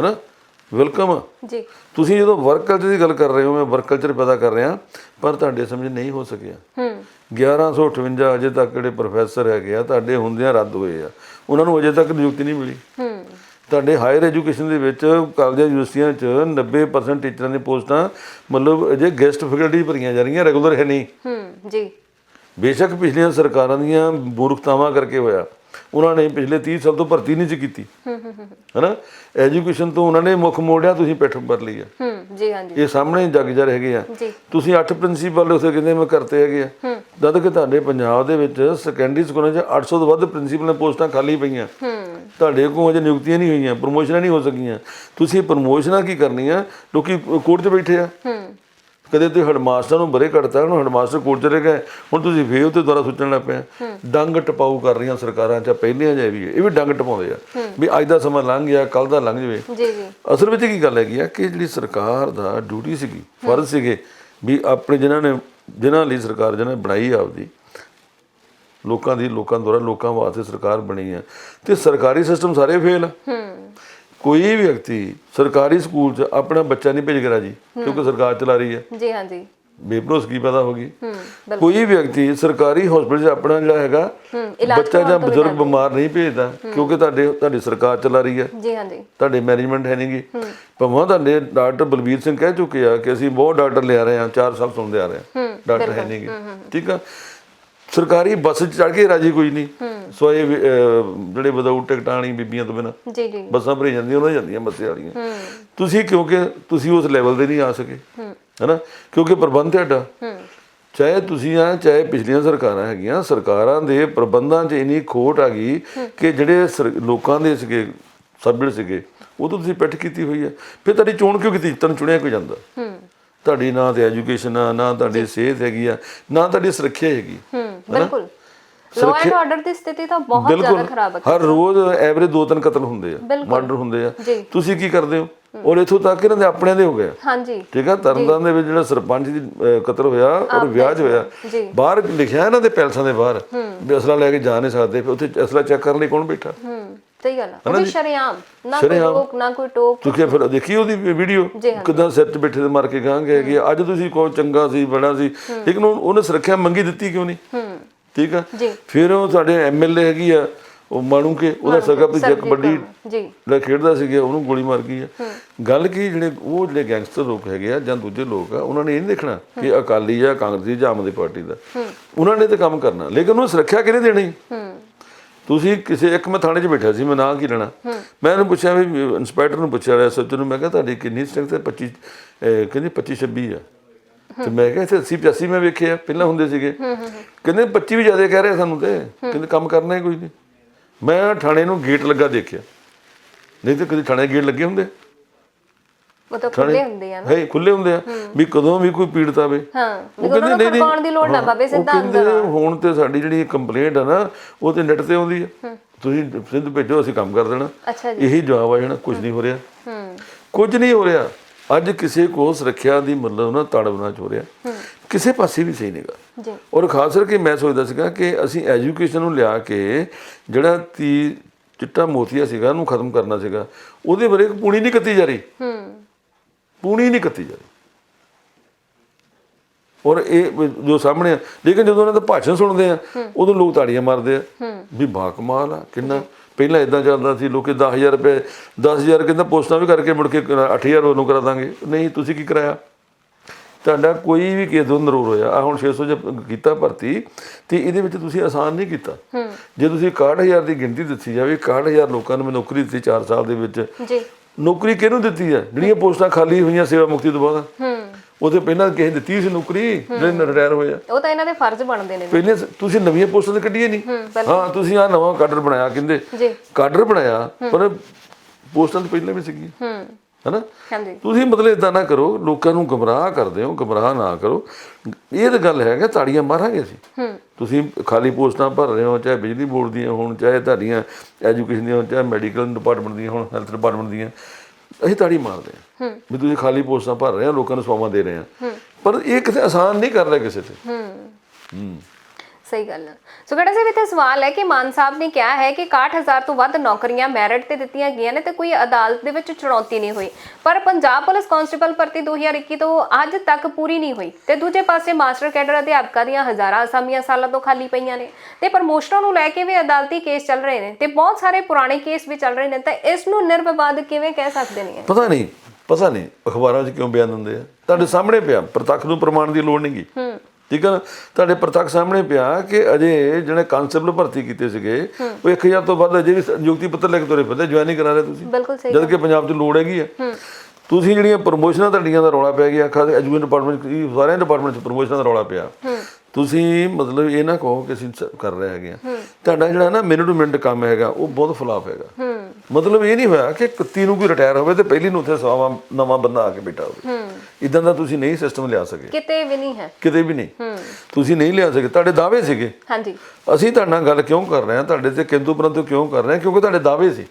ਹਨਾ? ਵੈਲਕਮ ਜੀ। ਤੁਸੀਂ ਜਦੋਂ ਵਰਕ ਕਲਚਰ ਦੀ ਗੱਲ ਕਰ ਰਹੇ ਹੋ ਮੈਂ ਵਰਕ ਕਲਚਰ ਪੈਦਾ ਕਰ ਰਿਹਾ ਪਰ ਤੁਹਾਡੇ ਸਮਝ ਨਹੀਂ ਹੋ ਸਕਿਆ। ਹੂੰ। 1158 ਅਜੇ ਤੱਕ ਜਿਹੜੇ ਪ੍ਰੋਫੈਸਰ ਹੈਗੇ ਆ ਤੁਹਾਡੇ ਹੁੰਦਿਆਂ ਰੱਦ ਹੋਏ ਆ। ਉਹਨਾਂ ਨੂੰ ਅਜੇ ਤੱਕ ਨਿਯੁਕਤੀ ਨਹੀਂ ਮਿਲੀ। ਹੂੰ। ਤੁਹਾਡੇ ਹਾਇਰ ਐਜੂਕੇਸ਼ਨ ਦੇ ਵਿੱਚ ਕਾਲਜਾਂ ਯੂਨੀਵਰਸਿਟੀਆਂ 'ਚ 90% ਟੀਚਰਾਂ ਦੀਆਂ ਪੋਸਟਾਂ ਮਤਲਬ ਅਜੇ ਗੈਸਟ ਫੈਕਲਟੀ ਭਰੀਆਂ ਜਾ ਰਹੀਆਂ ਰੈਗੂਲਰ ਹੈ ਨਹੀਂ। ਹੂੰ ਜੀ। ਬੇਸ਼ੱਕ ਪਿਛਲੀਆਂ ਸਰਕਾਰਾਂ ਦੀਆਂ ਮੂਰਖਤਾਵਾਂ ਕਰਕੇ ਹੋਇਆ। ਉਹਨਾਂ ਨੇ ਪਿਛਲੇ 30 ਸਾਲ ਤੋਂ ਭਰਤੀ ਨਹੀਂ ਸੀ ਕੀਤੀ। ਹੈਨਾ? ਐਜੂਕੇਸ਼ਨ ਤੋਂ ਉਹਨਾਂ ਨੇ ਮੁੱਖ ਮੋੜਿਆ ਤੁਸੀਂ ਪਿੱਠ ਪਰ ਲਈ ਆ। ਹੂੰ ਜੀ ਹਾਂਜੀ ਇਹ ਸਾਹਮਣੇ ਜੱਗ ਜਰ ਹੈਗੇ ਆ। ਤੁਸੀਂ 8 ਪ੍ਰਿੰਸੀਪਲ ਉੱਥੇ ਕਹਿੰਦੇ ਮੈਂ ਕਰਤੇ ਹੈਗੇ ਆ। ਜਦ ਕਿ ਤੁਹਾਡੇ ਪੰਜਾਬ ਦੇ ਵਿੱਚ ਸੈਕੰਡਰੀ ਸਕੂਲਾਂ 'ਚ 800 ਤੋਂ ਵੱਧ ਪ੍ਰਿੰਸੀਪਲ ਨੇ ਪੋਸਟਾਂ ਖਾਲੀ ਪਈਆਂ। ਹੂੰ। ਤੁਹਾਡੇ ਕੋਲ ਅਜੇ ਨਿਯੁਕਤੀਆਂ ਨਹੀਂ ਹੋਈਆਂ ਪ੍ਰਮੋਸ਼ਨਾਂ ਨਹੀਂ ਹੋ ਸਕੀਆਂ। ਤੁਸੀਂ ਪ੍ਰਮੋਸ਼ਨਾਂ ਕੀ ਕਰਨੀਆਂ? ਲੋਕੀ ਕੋਰਟ 'ਚ ਬੈਠੇ ਆ। ਹੂੰ। ਕਦੇ ਤੁਸੀਂ ਹੈਡਮਾਸਟਰ ਨੂੰ ਬਰੇ ਕੱਢਤਾ ਉਹਨੂੰ ਹੈਡਮਾਸਟਰ ਕੋਰਟ ਚਲੇ ਗਏ ਹੁਣ ਤੁਸੀਂ ਫੇਰ ਉੱਤੇ ਦੁਆਰਾ ਸੋਚਣ ਲੱਗ ਪਏ। ਡੰਗ ਟਪਾਊ ਕਰ ਰਹੀਆਂ ਸਰਕਾਰਾਂ ਚ ਪਹਿਲੀਆਂ ਜੇ ਵੀ ਇਹ ਵੀ ਡੰਗ ਟਪਾਉਂਦੇ ਆ ਵੀ ਅੱਜ ਦਾ ਸਮਾਂ ਲੰਘ ਗਿਆ ਕੱਲ ਦਾ ਲੰਘ ਜਵੇ। ਜੀ ਜੀ। ਅਸਲ ਵਿੱਚ ਕੀ ਗੱਲ ਹੈਗੀ ਆ ਕਿ ਜਿਹੜੀ ਸਰਕਾਰ ਦਾ ਡਿਊਟੀ ਸੀਗੀ ਫਰਜ਼ ਸੀਗੇ ਵੀ ਆਪਣੇ ਜਿਨ੍ਹਾਂ ਨੇ ਜਿਨ੍ਹਾਂ ਲਈ ਸਰਕਾਰ ਜਿਹਨਾਂ ਨੇ ਬਣਾਈ ਆ ਆਪਦੀ ਲੋਕਾਂ ਦੀ ਲੋਕਾਂ ਦੁਆਰਾ ਲੋਕਾਂ ਵਾਸਤੇ ਸਰਕਾਰ ਬਣੀ ਆ ਤੇ ਸਰਕਾਰੀ ਸਿਸਟਮ ਸਾਰੇ ਫੇਲ ਆ। ਹੂੰ। ਕੋਈ ਵਿਅਕਤੀ ਸਰਕਾਰੀ ਸਕੂਲ 'ਚ ਆਪਣਾ ਬੱਚਾ ਨਹੀਂ ਭੇਜ ਰਿਹਾ ਜੀ ਕਿਉਂਕਿ ਸਰਕਾਰ ਚਲਾ ਰਹੀ ਹੈ। ਜੀ ਹਾਂਜੀ ਬੇਭਰੋਸਗੀ ਪੈਦਾ ਹੋ ਗਈ? ਹੂੰ ਕੋਈ ਵਿਅਕਤੀ ਸਰਕਾਰੀ ਹਸਪੀਟਲ 'ਚ ਆਪਣਾ ਜਿਹੜਾ ਹੈਗਾ ਹੂੰ ਬੱਚਾ ਜਾਂ ਬਜ਼ੁਰਗ ਬਿਮਾਰ ਨਹੀਂ ਭੇਜਦਾ ਕਿਉਂਕਿ ਤੁਹਾਡੇ ਤੁਹਾਡੀ ਸਰਕਾਰ ਚਲਾ ਰਹੀ ਹੈ। ਜੀ ਹਾਂਜੀ ਤੁਹਾਡੇ ਮੈਨੇਜਮੈਂਟ ਹੈ ਨਹੀਂਗੀ ਭਾਵੇਂ ਤੁਹਾਡੇ ਡਾਕਟਰ ਬਲਬੀਰ ਸਿੰਘ ਕਹਿ ਚੁੱਕੇ ਆ ਕਿ ਅਸੀਂ ਬਹੁਤ ਡਾਕਟਰ ਲਿਆ ਰਹੇ ਹਾਂ 4 ਸਾਲ ਸੁਣਦੇ ਆ ਰਹੇ ਹਾਂ। ਡਾਕਟਰ ਹੈ ਨਹੀਂਗੇ ਠੀਕ ਆ? ਸਰਕਾਰੀ ਬੱਸ 'ਚ ਚੜ ਕੇ ਰਾਜੀ ਕੋਈ ਨਹੀਂ। ਸੋ ਇਹ ਵੀ, ਅਹ, ਜਿਹੜੇ ਵਿਦਆਊਟ ਟਿਕਟਾਂ ਵਾਲੀ ਬੀਬੀਆਂ ਤੋਂ ਬਿਨਾਂ ਜੀ ਜੀ ਬੱਸਾਂ ਭਰੀ ਜਾਂਦੀਆਂ ਉਹਨਾਂ ਜਾਂਦੀਆਂ ਬੱਸੇ ਵਾਲੀਆਂ। ਤੁਸੀਂ ਕਿਉਂਕਿ ਤੁਸੀਂ ਉਸ ਲੈਵਲ ਤੇ ਨਹੀਂ ਆ ਸਕੇ ਹੈਨਾ? ਕਿਉਂਕਿ ਪ੍ਰਬੰਧ ਤੁਹਾਡਾ ਚਾਹੇ ਤੁਸੀਂ ਆ ਚਾਹੇ ਪਿਛਲੀਆਂ ਸਰਕਾਰਾਂ ਹੈਗੀਆਂ ਸਰਕਾਰਾਂ ਦੇ ਪ੍ਰਬੰਧਾਂ 'ਚ ਇੰਨੀ ਖੋਟ ਆ ਗਈ ਕਿ ਜਿਹੜੇ ਸਰ- ਲੋਕਾਂ ਦੇ ਸੀਗੇ ਸਬਜੈਕਟ ਸੀਗੇ ਉਹ ਤੋਂ ਤੁਸੀਂ ਪਿੱਠ ਕੀਤੀ ਹੋਈ ਹੈ। ਫਿਰ ਤੁਹਾਡੀ ਚੋਣ ਕਿਉਂ ਕੀਤੀ? ਤੁਹਾਨੂੰ ਚੁਣਿਆ ਕਿਉਂ ਜਾਂਦਾ? ਤੁਹਾਡੀ ਨਾ ਤੇ ਐਜੂਕੇਸ਼ਨ ਆ ਨਾ ਤੁਹਾਡੀ ਸਿਹਤ ਹੈਗੀ ਆ ਨਾ ਤੁਹਾਡੀ ਸੁਰੱਖਿਆ ਹੈਗੀ। ਹੂੰ ਬਿਲਕੁਲ। ਲਾਅ ਐਂਡ ਆਰਡਰ ਦੀ ਸਥਿਤੀ ਤਾਂ ਬਹੁਤ ਜ਼ਿਆਦਾ ਖਰਾਬ ਹੈ। ਹਰ ਰੋਜ਼ ਐਵਰੇਜ ਦੋ ਤਿੰਨ ਕਤਲ ਹੁੰਦੇ ਆ। ਮਰਡਰ ਹੁੰਦੇ ਆ। ਤੁਸੀਂ ਕੀ ਕਰਦੇ ਹੋ? ਔਰ ਇਥੋਂ ਤੱਕ ਇਹਨਾਂ ਦੇ ਆਪਣਿਆਂ ਦੇ ਹੋ ਗਏ ਹਾਂਜੀ। ਠੀਕ ਆ? ਤਰਨਤਾਰਨ ਦੇ ਵਿੱਚ ਜਿਹੜਾ ਸਰਪੰਚ ਦੀ ਕਤਲ ਹੋਇਆ ਔਰ ਵਿਆਹ 'ਚ ਹੋਇਆ ਬਾਹਰ ਲਿਖਿਆ ਇਹਨਾਂ ਦੇ ਪੈਲਸਾਂ ਦੇ ਬਾਹਰ ਵੀ ਅਸਲਾ ਲੈ ਕੇ ਜਾ ਨਹੀਂ ਸਕਦੇ ਫਿਰ ਉੱਥੇ ਅਸਲਾ ਚੈੱਕ ਕਰਨ ਲਈ ਕੌਣ ਬੈਠਾ? ਹੂੰ ਸਹੀ ਗੱਲ ਹੈ ਉਹ ਸ਼ਰੇਆਮ। ਨਾ ਕੋਈ। ਰੋਕ ਨਾ ਕੋਈ ਟੋਕ। ਤੁਸੀਂ ਫਿਰ ਦੇਖੀ ਉਹਦੀ ਵੀਡੀਓ। ਕਿਦਾਂ ਸਿਰ 'ਚ ਬੈਠੇ ਤੇ ਮਾਰ ਕੇ ਗਾਂਗੇ ਆ। ਅੱਜ ਤੁਸੀਂ ਕੋ ਚੰਗਾ ਸੀ ਬੜਾ ਸੀ। ਲੇਕਿਨ ਉਹ- ਉਹਨੇ ਸੁਰੱਖਿਆ ਮੰਗੀ ਦਿੱਤੀ ਕਿਉਂ ਨਹੀਂ? ਹੂੰ। ਠੀਕ ਆ? ਫਿਰ ਉਹ ਸਾਡੇ ਐਮਐਲਏ ਹੈਗੀ ਆ ਉਹ ਮਾਣੂ ਕੇ ਉਹਦਾ ਸਗਾ ਵੀ ਜੇ ਕਬੱਡੀ ਜੀ। ਜਿਹੜਾ ਖੇਡਦਾ ਸੀਗਾ ਉਹਨੂੰ ਗੋਲੀ ਮਾਰ ਗਈ ਆ। ਗੱਲ ਕੀ ਜਿਹੜੇ ਉਹ ਜਿਹੜੇ ਗੈਂਗਸਟਰ ਲੋਕ ਹੈਗੇ ਆ ਜਾਂ ਦੂਜੇ ਲੋਕ ਆ ਉਹਨਾਂ ਨੇ ਇਹ ਨਹੀਂ ਦੇਖਣਾ ਕਿ ਅਕਾਲੀ ਜਾਂ ਕਾਂਗਰਸੀ ਜਾਂ ਆਮ ਆਦਮੀ ਪਾਰਟੀ ਦਾ। ਉਹਨਾਂ ਨੇ ਤੇ ਕੰਮ ਕਰਨਾ ਲੇਕਿਨ ਉਹਨੂੰ ਸੁਰੱਖਿਆ ਕਿਹਨੇ ਦੇਣੀ? ਤੁਸੀਂ ਕਿਸੇ ਇੱਕ ਮੈਂ ਥਾਣੇ 'ਚ ਬੈਠਾ ਸੀ ਮੈਂ ਨਾਂ ਕੀ ਲੈਣਾ? ਮੈਂ ਇਹਨੂੰ ਪੁੱਛਿਆ ਵੀ ਇੰਸਪੈਕਟਰ ਨੂੰ ਪੁੱਛਿਆ ਐਸਐਚ ਨੂੰ ਮੈਂ ਕਿਹਾ ਤੁਹਾਡੀ ਕਿੰਨੀ ਸਟ੍ਰੈਂਥ ਹੈ? 25 ਅਹ ਕਹਿੰਦੇ 25 26 ਆ। ਤੇ ਮੈਂ ਕਿਹਾ ਇੱਥੇ 80 85 ਮੈਂ ਵੇਖਿਆ ਪਹਿਲਾਂ ਹੁੰਦੇ ਸੀਗੇ। ਕਹਿੰਦੇ 25 ਵੀ ਜ਼ਿਆਦਾ ਕਹਿ ਰਹੇ ਸਾਨੂੰ ਤੇ। ਕਹਿੰਦੇ ਕੰਮ ਕਰਨਾ ਹੀ ਕੋਈ ਨਹੀਂ। ਮੈਂ ਥਾਣੇ ਨੂੰ ਗੇਟ ਲੱਗਾ ਦੇਖਿਆ। ਨਹੀਂ ਤੇ ਕਦੀ ਥਾਣੇ ਗੇਟ ਲੱਗੇ ਹੁੰਦੇ? ਉਹ ਤਾਂ ਖੁੱਲੇ ਹੁੰਦੇ ਆ ਨਾ। ਹੈ ਖੁੱਲੇ ਹੁੰਦੇ ਆ। ਵੀ ਕਦੋਂ ਵੀ ਕੋਈ ਪੀੜਤ ਆਵੇ ਹਾਂ ਉਹ ਨੂੰ ਨਹੀਂ, ਨਹੀਂ, ਦੀ ਲੋੜ ਨਾ ਪਵੇ ਸਿੱਧਾ ਕਹਿੰਦੇ ਅੰਦਰ ਹੁਣ ਤੇ ਸਾਡੀ ਜਿਹੜੀ ਕੰਪਲੇਂਟ ਆ ਨਾ ਉਹ ਤੇ ਨੈਟ ਤੇ ਆਉਂਦੀ ਆ। ਤੁਸੀਂ ਸਿੱਧ ਭੇਜੋ ਅਸੀਂ ਕੰਮ ਕਰ ਦੇਣਾ। ਅੱਛਾ ਜੀ। ਇਹੀ ਜਵਾਬ ਆ ਜਾਣਾ ਕੁਝ ਨਹੀਂ ਹੋ ਰਿਹਾ। ਹੂੰ। ਕੁਝ ਨਹੀਂ ਹੋ ਰਿਹਾ। ਅੱਜ ਕਿਸੇ ਕੋ ਸੁਰੱਖਿਆ ਦੀ ਮਤਲਬ ਨਾ ਤੜਵਣਾ ਚ ਹੋ। ਰਿਹਾ ਕਿਸੇ ਪਾਸੇ ਵੀ ਸਹੀ ਨਹੀਂਗਾ। ਜੀ। ਔਰ ਖਾਸ ਕਰਕੇ ਮੈਂ ਸੋਚਦਾ ਸੀਗਾ ਕਿ ਅਸੀਂ ਐਜੂਕੇਸ਼ਨ ਨੂੰ ਲਿਆ ਕੇ ਜਿਹੜਾ ਤੀ ਚਿੱਟਾ ਮੋਤੀਆ ਸੀਗਾ ਉਹਨੂੰ ਖਤਮ ਕਰਨਾ ਸੀਗਾ ਉਹਦੇ ਬਾਰੇ ਪੂਣੀ ਨਹੀਂ ਕੱਤੀ ਜਾ ਰਹੀ। ਹੂੰ। ਪੂਣੀ ਨਹੀਂ ਕੱਤੀ ਜਾ ਰਹੀ। ਔਰ ਇਹ ਜੋ ਸਾਹਮਣੇ ਆ ਲੇਕਿਨ ਜਦੋਂ ਉਹਨਾਂ ਦਾ ਭਾਸ਼ਣ ਸੁਣਦੇ ਆ ਉਦੋਂ ਲੋਕ ਤਾੜੀਆਂ ਮਾਰਦੇ ਆ ਵੀ ਬਾ ਕਮਾਲ ਆ ਕਿੰਨਾ ਪਹਿਲਾਂ ਇਦਾਂ ਚੱਲਦਾ ਸੀ ਲੋਕੀ 10000 ਰੁਪਏ 10000 ਕਹਿੰਦਾ ਪੋਸਟਾਂ ਵੀ ਕਰਕੇ ਮੁੜ ਕੇ 8000 ਉਹਨੂੰ ਕਰਾ ਦਾਂਗੇ। ਨਹੀਂ ਤੁਸੀਂ ਕੀ ਕਰਾਇਆ? ਤੁਹਾਡਾ ਕੋਈ ਵੀ ਕੇਸ ਦੋ ਨਰੂਰ ਹੋਇਆ। ਆ ਹੁਣ 600 ਜੇ ਕੀਤਾ ਭਰਤੀ ਤੇ ਇਹਦੇ ਵਿੱਚ ਤੁਸੀਂ ਆਸਾਨ ਨਹੀਂ ਕੀਤਾ। ਜੇ ਤੁਸੀਂ 61000 ਦੀ ਗਿਣਤੀ ਦਿੱਤੀ ਜਾਵੇ 61000 ਲੋਕਾਂ ਨੂੰ ਮੈਂ ਨੌਕਰੀ ਦਿੱਤੀ 4 ਸਾਲ ਦੇ ਵਿੱਚ। ਜੀ। ਨੌਕਰੀ ਕਿਹਨੂੰ ਦਿੱਤੀ ਹੈ ਜਿਹੜੀਆਂ ਪੋਸਟਾਂ ਖਾਲੀ ਹੋਈਆਂ ਸੇਵਾ ਮੁਕਤੀ ਤੋਂ ਬਾਅਦ? ਹੂੰ। ਉਹਦੇ ਪਹਿਲਾਂ ਕਿਸੇ ਦਿੱਤੀ ਸੀ ਨੌਕਰੀ ਜਿਹੜੇ ਰਿਟਾਇਰ ਹੋਏ ਆ। ਉਹ ਤਾਂ ਇਹਨਾਂ ਦੇ ਫਰਜ਼ ਬਣਦੇ ਨੇ ਪਹਿਲੇ ਤੁਸੀਂ ਨਵੀਆਂ ਪੋਸਟਾਂ ਤਾਂ ਕੱਢੀਆਂ ਨਹੀਂ। ਹਾਂ ਤੁਸੀਂ ਆ ਨਵਾਂ ਕਾਡਰ ਬਣਾਇਆ ਕਹਿੰਦੇ। ਜੀ। ਕਾਡਰ ਬਣਾਇਆ ਪਰ ਪੋਸਟਾਂ ਤਾਂ ਪਹਿਲਾਂ ਵੀ ਸੀਗੀਆਂ। ਹੂੰ। ਹੈਨਾ? ਤੁਸੀਂ ਮਤਲਬ ਇਦਾਂ ਨਾ ਕਰੋ ਲੋਕਾਂ ਨੂੰ ਗਮਰਾਹ ਕਰਦੇ ਹੋ ਗਮਰਾਹ ਨਾ ਕਰੋ। ਇਹ ਤਾਂ ਗੱਲ ਹੈ ਕਿ ਤਾੜੀਆਂ ਮਾਰਾਂਗੇ ਅਸੀਂ। ਤੁਸੀਂ ਖਾਲੀ ਪੋਸਟਾਂ ਭਰ ਰਹੇ ਹੋ ਚਾਹੇ ਬਿਜਲੀ ਬੋਰਡ ਦੀਆਂ ਹੋਣ ਚਾਹੇ ਤੁਹਾਡੀਆਂ ਐਜੂਕੇਸ਼ਨ ਦੀਆਂ ਹੋਣ ਚਾਹੇ ਮੈਡੀਕਲ ਡਿਪਾਰਟਮੈਂਟ ਦੀਆਂ ਹੋਣ ਹੈਲਥ ਡਿਪਾਰਟਮੈਂਟ ਦੀਆਂ। ਅਸੀਂ ਤਾੜੀ ਮਾਰਦੇ ਹਾਂ। ਵੀ ਤੁਸੀਂ ਖਾਲੀ ਪੋਸਟਾਂ ਭਰ ਰਹੇ ਹੋ ਲੋਕਾਂ ਨੂੰ ਸਵਾਵਾਂ ਦੇ ਰਹੇ ਆ ਪਰ ਇਹ ਕਿਤੇ ਆਸਾਨ ਨਹੀਂ ਕਰ ਰਿਹਾ ਕਿਸੇ ਤੇ। ਹੂੰ। ਹੂੰ। ਸਹੀ ਗੱਲ ਹੈ ਸੋ ਗੜਾ ਸਾਹਿਬ ਇੱਥੇ ਸਵਾਲ ਹੈ ਕਿ ਮਾਨ ਸਾਹਿਬ ਨੇ ਕਿਹਾ ਹੈ ਕਿ 61000 ਤੋਂ ਵੱਧ ਨੌਕਰੀਆਂ ਮੈਰਿਟ ਤੇ ਦਿੱਤੀਆਂ ਗਈਆਂ ਨੇ ਤੇ ਕੋਈ ਅਦਾਲਤ ਦੇ ਵਿੱਚ ਚੁਣੌਤੀ ਨਹੀਂ ਹੋਈ। ਪਰ ਪੰਜਾਬ ਪੁਲਿਸ ਕਾਂਸਟੇਬਲ ਭਰਤੀ 2021 ਤੋਂ ਅੱਜ ਤੱਕ ਪੂਰੀ ਨਹੀਂ ਹੋਈ ਤੇ ਦੂਜੇ ਪਾਸੇ ਮਾਸਟਰ ਕੈਡਰ ਅਧਿਆਪਕਾਂ ਦੀਆਂ ਹਜ਼ਾਰਾਂ ਅਸਾਮੀਆਂ ਸਾਲਾਂ ਤੋਂ ਖਾਲੀ ਪਈਆਂ ਨੇ ਤੇ ਪ੍ਰਮੋਸ਼ਨਾਂ ਨੂੰ ਲੈ ਕੇ ਵੀ ਅਦਾਲਤੀ ਕੇਸ ਚੱਲ ਰਹੇ ਨੇ ਤੇ ਬਹੁਤ ਸਾਰੇ ਪੁਰਾਣੇ ਕੇਸ ਵੀ ਚੱਲ ਰਹੇ ਨੇ ਤਾਂ ਇਸ ਨੂੰ ਨਿਰਵਿਵਾਦ ਕਿਵੇਂ ਕਹਿ ਸਕਦੇ ਨੇ? ਪਤਾ ਨਹੀਂ ਪਤਾ ਨਹੀਂ ਅਖਬਾਰਾਂ 'ਚ ਕਿਉਂ ਬਿਆਨ ਦਿੰਦੇ ਆ? ਤੁਹਾਡੇ ਸਾਹਮਣੇ ਪਿਆ ਪ੍ਰਤੱਖ ਨੂੰ ਪ੍ਰਮਾਣ ਦੀ ਲੋੜ ਨਹੀਂਗੀ ਹੂੰ। ਠੀਕ ਹੈ ਤੁਹਾਡੇ ਪ੍ਰਤੱਖ ਸਾਹਮਣੇ ਪਿਆ ਕਿ ਅਜੇ ਜਿਹੜੇ ਕਾਂਸਟੇਬਲ ਭਰਤੀ ਕੀਤੇ ਸੀਗੇ ਉਹ 1000 ਤੋਂ ਵੱਧ ਅਜੇ ਵੀ ਨਿਯੁਕਤੀ ਪੱਤਰ ਲੈ ਕੇ ਤੁਰੇ ਫਿਰਦੇ ਜੁਆਇਨ ਨਹੀਂ ਕਰਾ ਰਹੇ ਤੁਸੀਂ। ਬਿਲਕੁਲ ਸਹੀ ਜਦ ਕਿ ਪੰਜਾਬ 'ਚ ਲੋੜ ਹੈਗੀ ਆ। ਤੁਸੀਂ ਜਿਹੜੀਆਂ ਪ੍ਰਮੋਸ਼ਨਾਂ ਤੁਹਾਡੀਆਂ ਦਾ ਰੌਲਾ ਪੈ ਗਿਆ ਖਾਸ ਐਜੂਕੇਸ਼ਨ ਡਿਪਾਰਟਮੈਂਟ ਸਾਰਿਆਂ ਡਿਪਾਰਟਮੈਂਟ 'ਚ ਪ੍ਰਮੋਸ਼ਨਾਂ ਦਾ ਰੌਲਾ ਪਿਆ। ਤੁਸੀਂ ਮਤਲਬ ਇਹ ਨਾ ਕਹੋ ਕਿ ਅਸੀਂ ਕਰ ਰਹੇ ਹੈਗੇ ਆ। ਤੁਹਾਡਾ ਜਿਹੜਾ ਨਾ ਮਿੰਟ ਟੂ ਮਿੰਟ ਕੰਮ ਹੈਗਾ ਉਹ ਬਹੁਤ ਫਲਾਪ ਹੈਗਾ। ਮਤਲਬ ਇਹ ਨਹੀਂ ਹੋਇਆ ਕਿ ਕੱਤੀ ਨੂੰ ਕੋਈ ਰਿਟਾਇਰ ਹੋਵੇ ਤੇ ਪਹਿਲੀ ਨੂੰ ਉੱਥੇ ਸਵਾਵਾ ਨਵਾਂ ਬੰਦਾ ਆ ਕੇ ਬੈਠਾ ਹੋਵੇ। ਇਦਾਂ ਦਾ ਤੁਸੀਂ ਨਹੀਂ ਸਿਸਟਮ ਲਿਆ ਸਕੇ। ਕਿਤੇ ਵੀ ਨਹੀਂ ਹੈ। ਕਿਤੇ ਵੀ ਨਹੀਂ। ਤੁਸੀਂ ਨਹੀਂ ਲਿਆ ਸਕੇ। ਤੁਹਾਡੇ ਦਾਅਵੇ ਸੀਗੇ। ਹਾਂਜੀ। ਅਸੀਂ ਤੁਹਾਡੇ ਨਾਲ ਗੱਲ ਕਿਉਂ ਕਰ ਰਹੇ ਹਾਂ? ਤੁਹਾਡੇ ਤੇ ਕਿੰਤੂ ਪਰੰਤੂ ਕਿਉਂ ਕਰ ਰਹੇ ਹਾਂ? ਕਿਉਂਕਿ ਤੁਹਾਡੇ ਦਾਅਵੇ ਸੀ।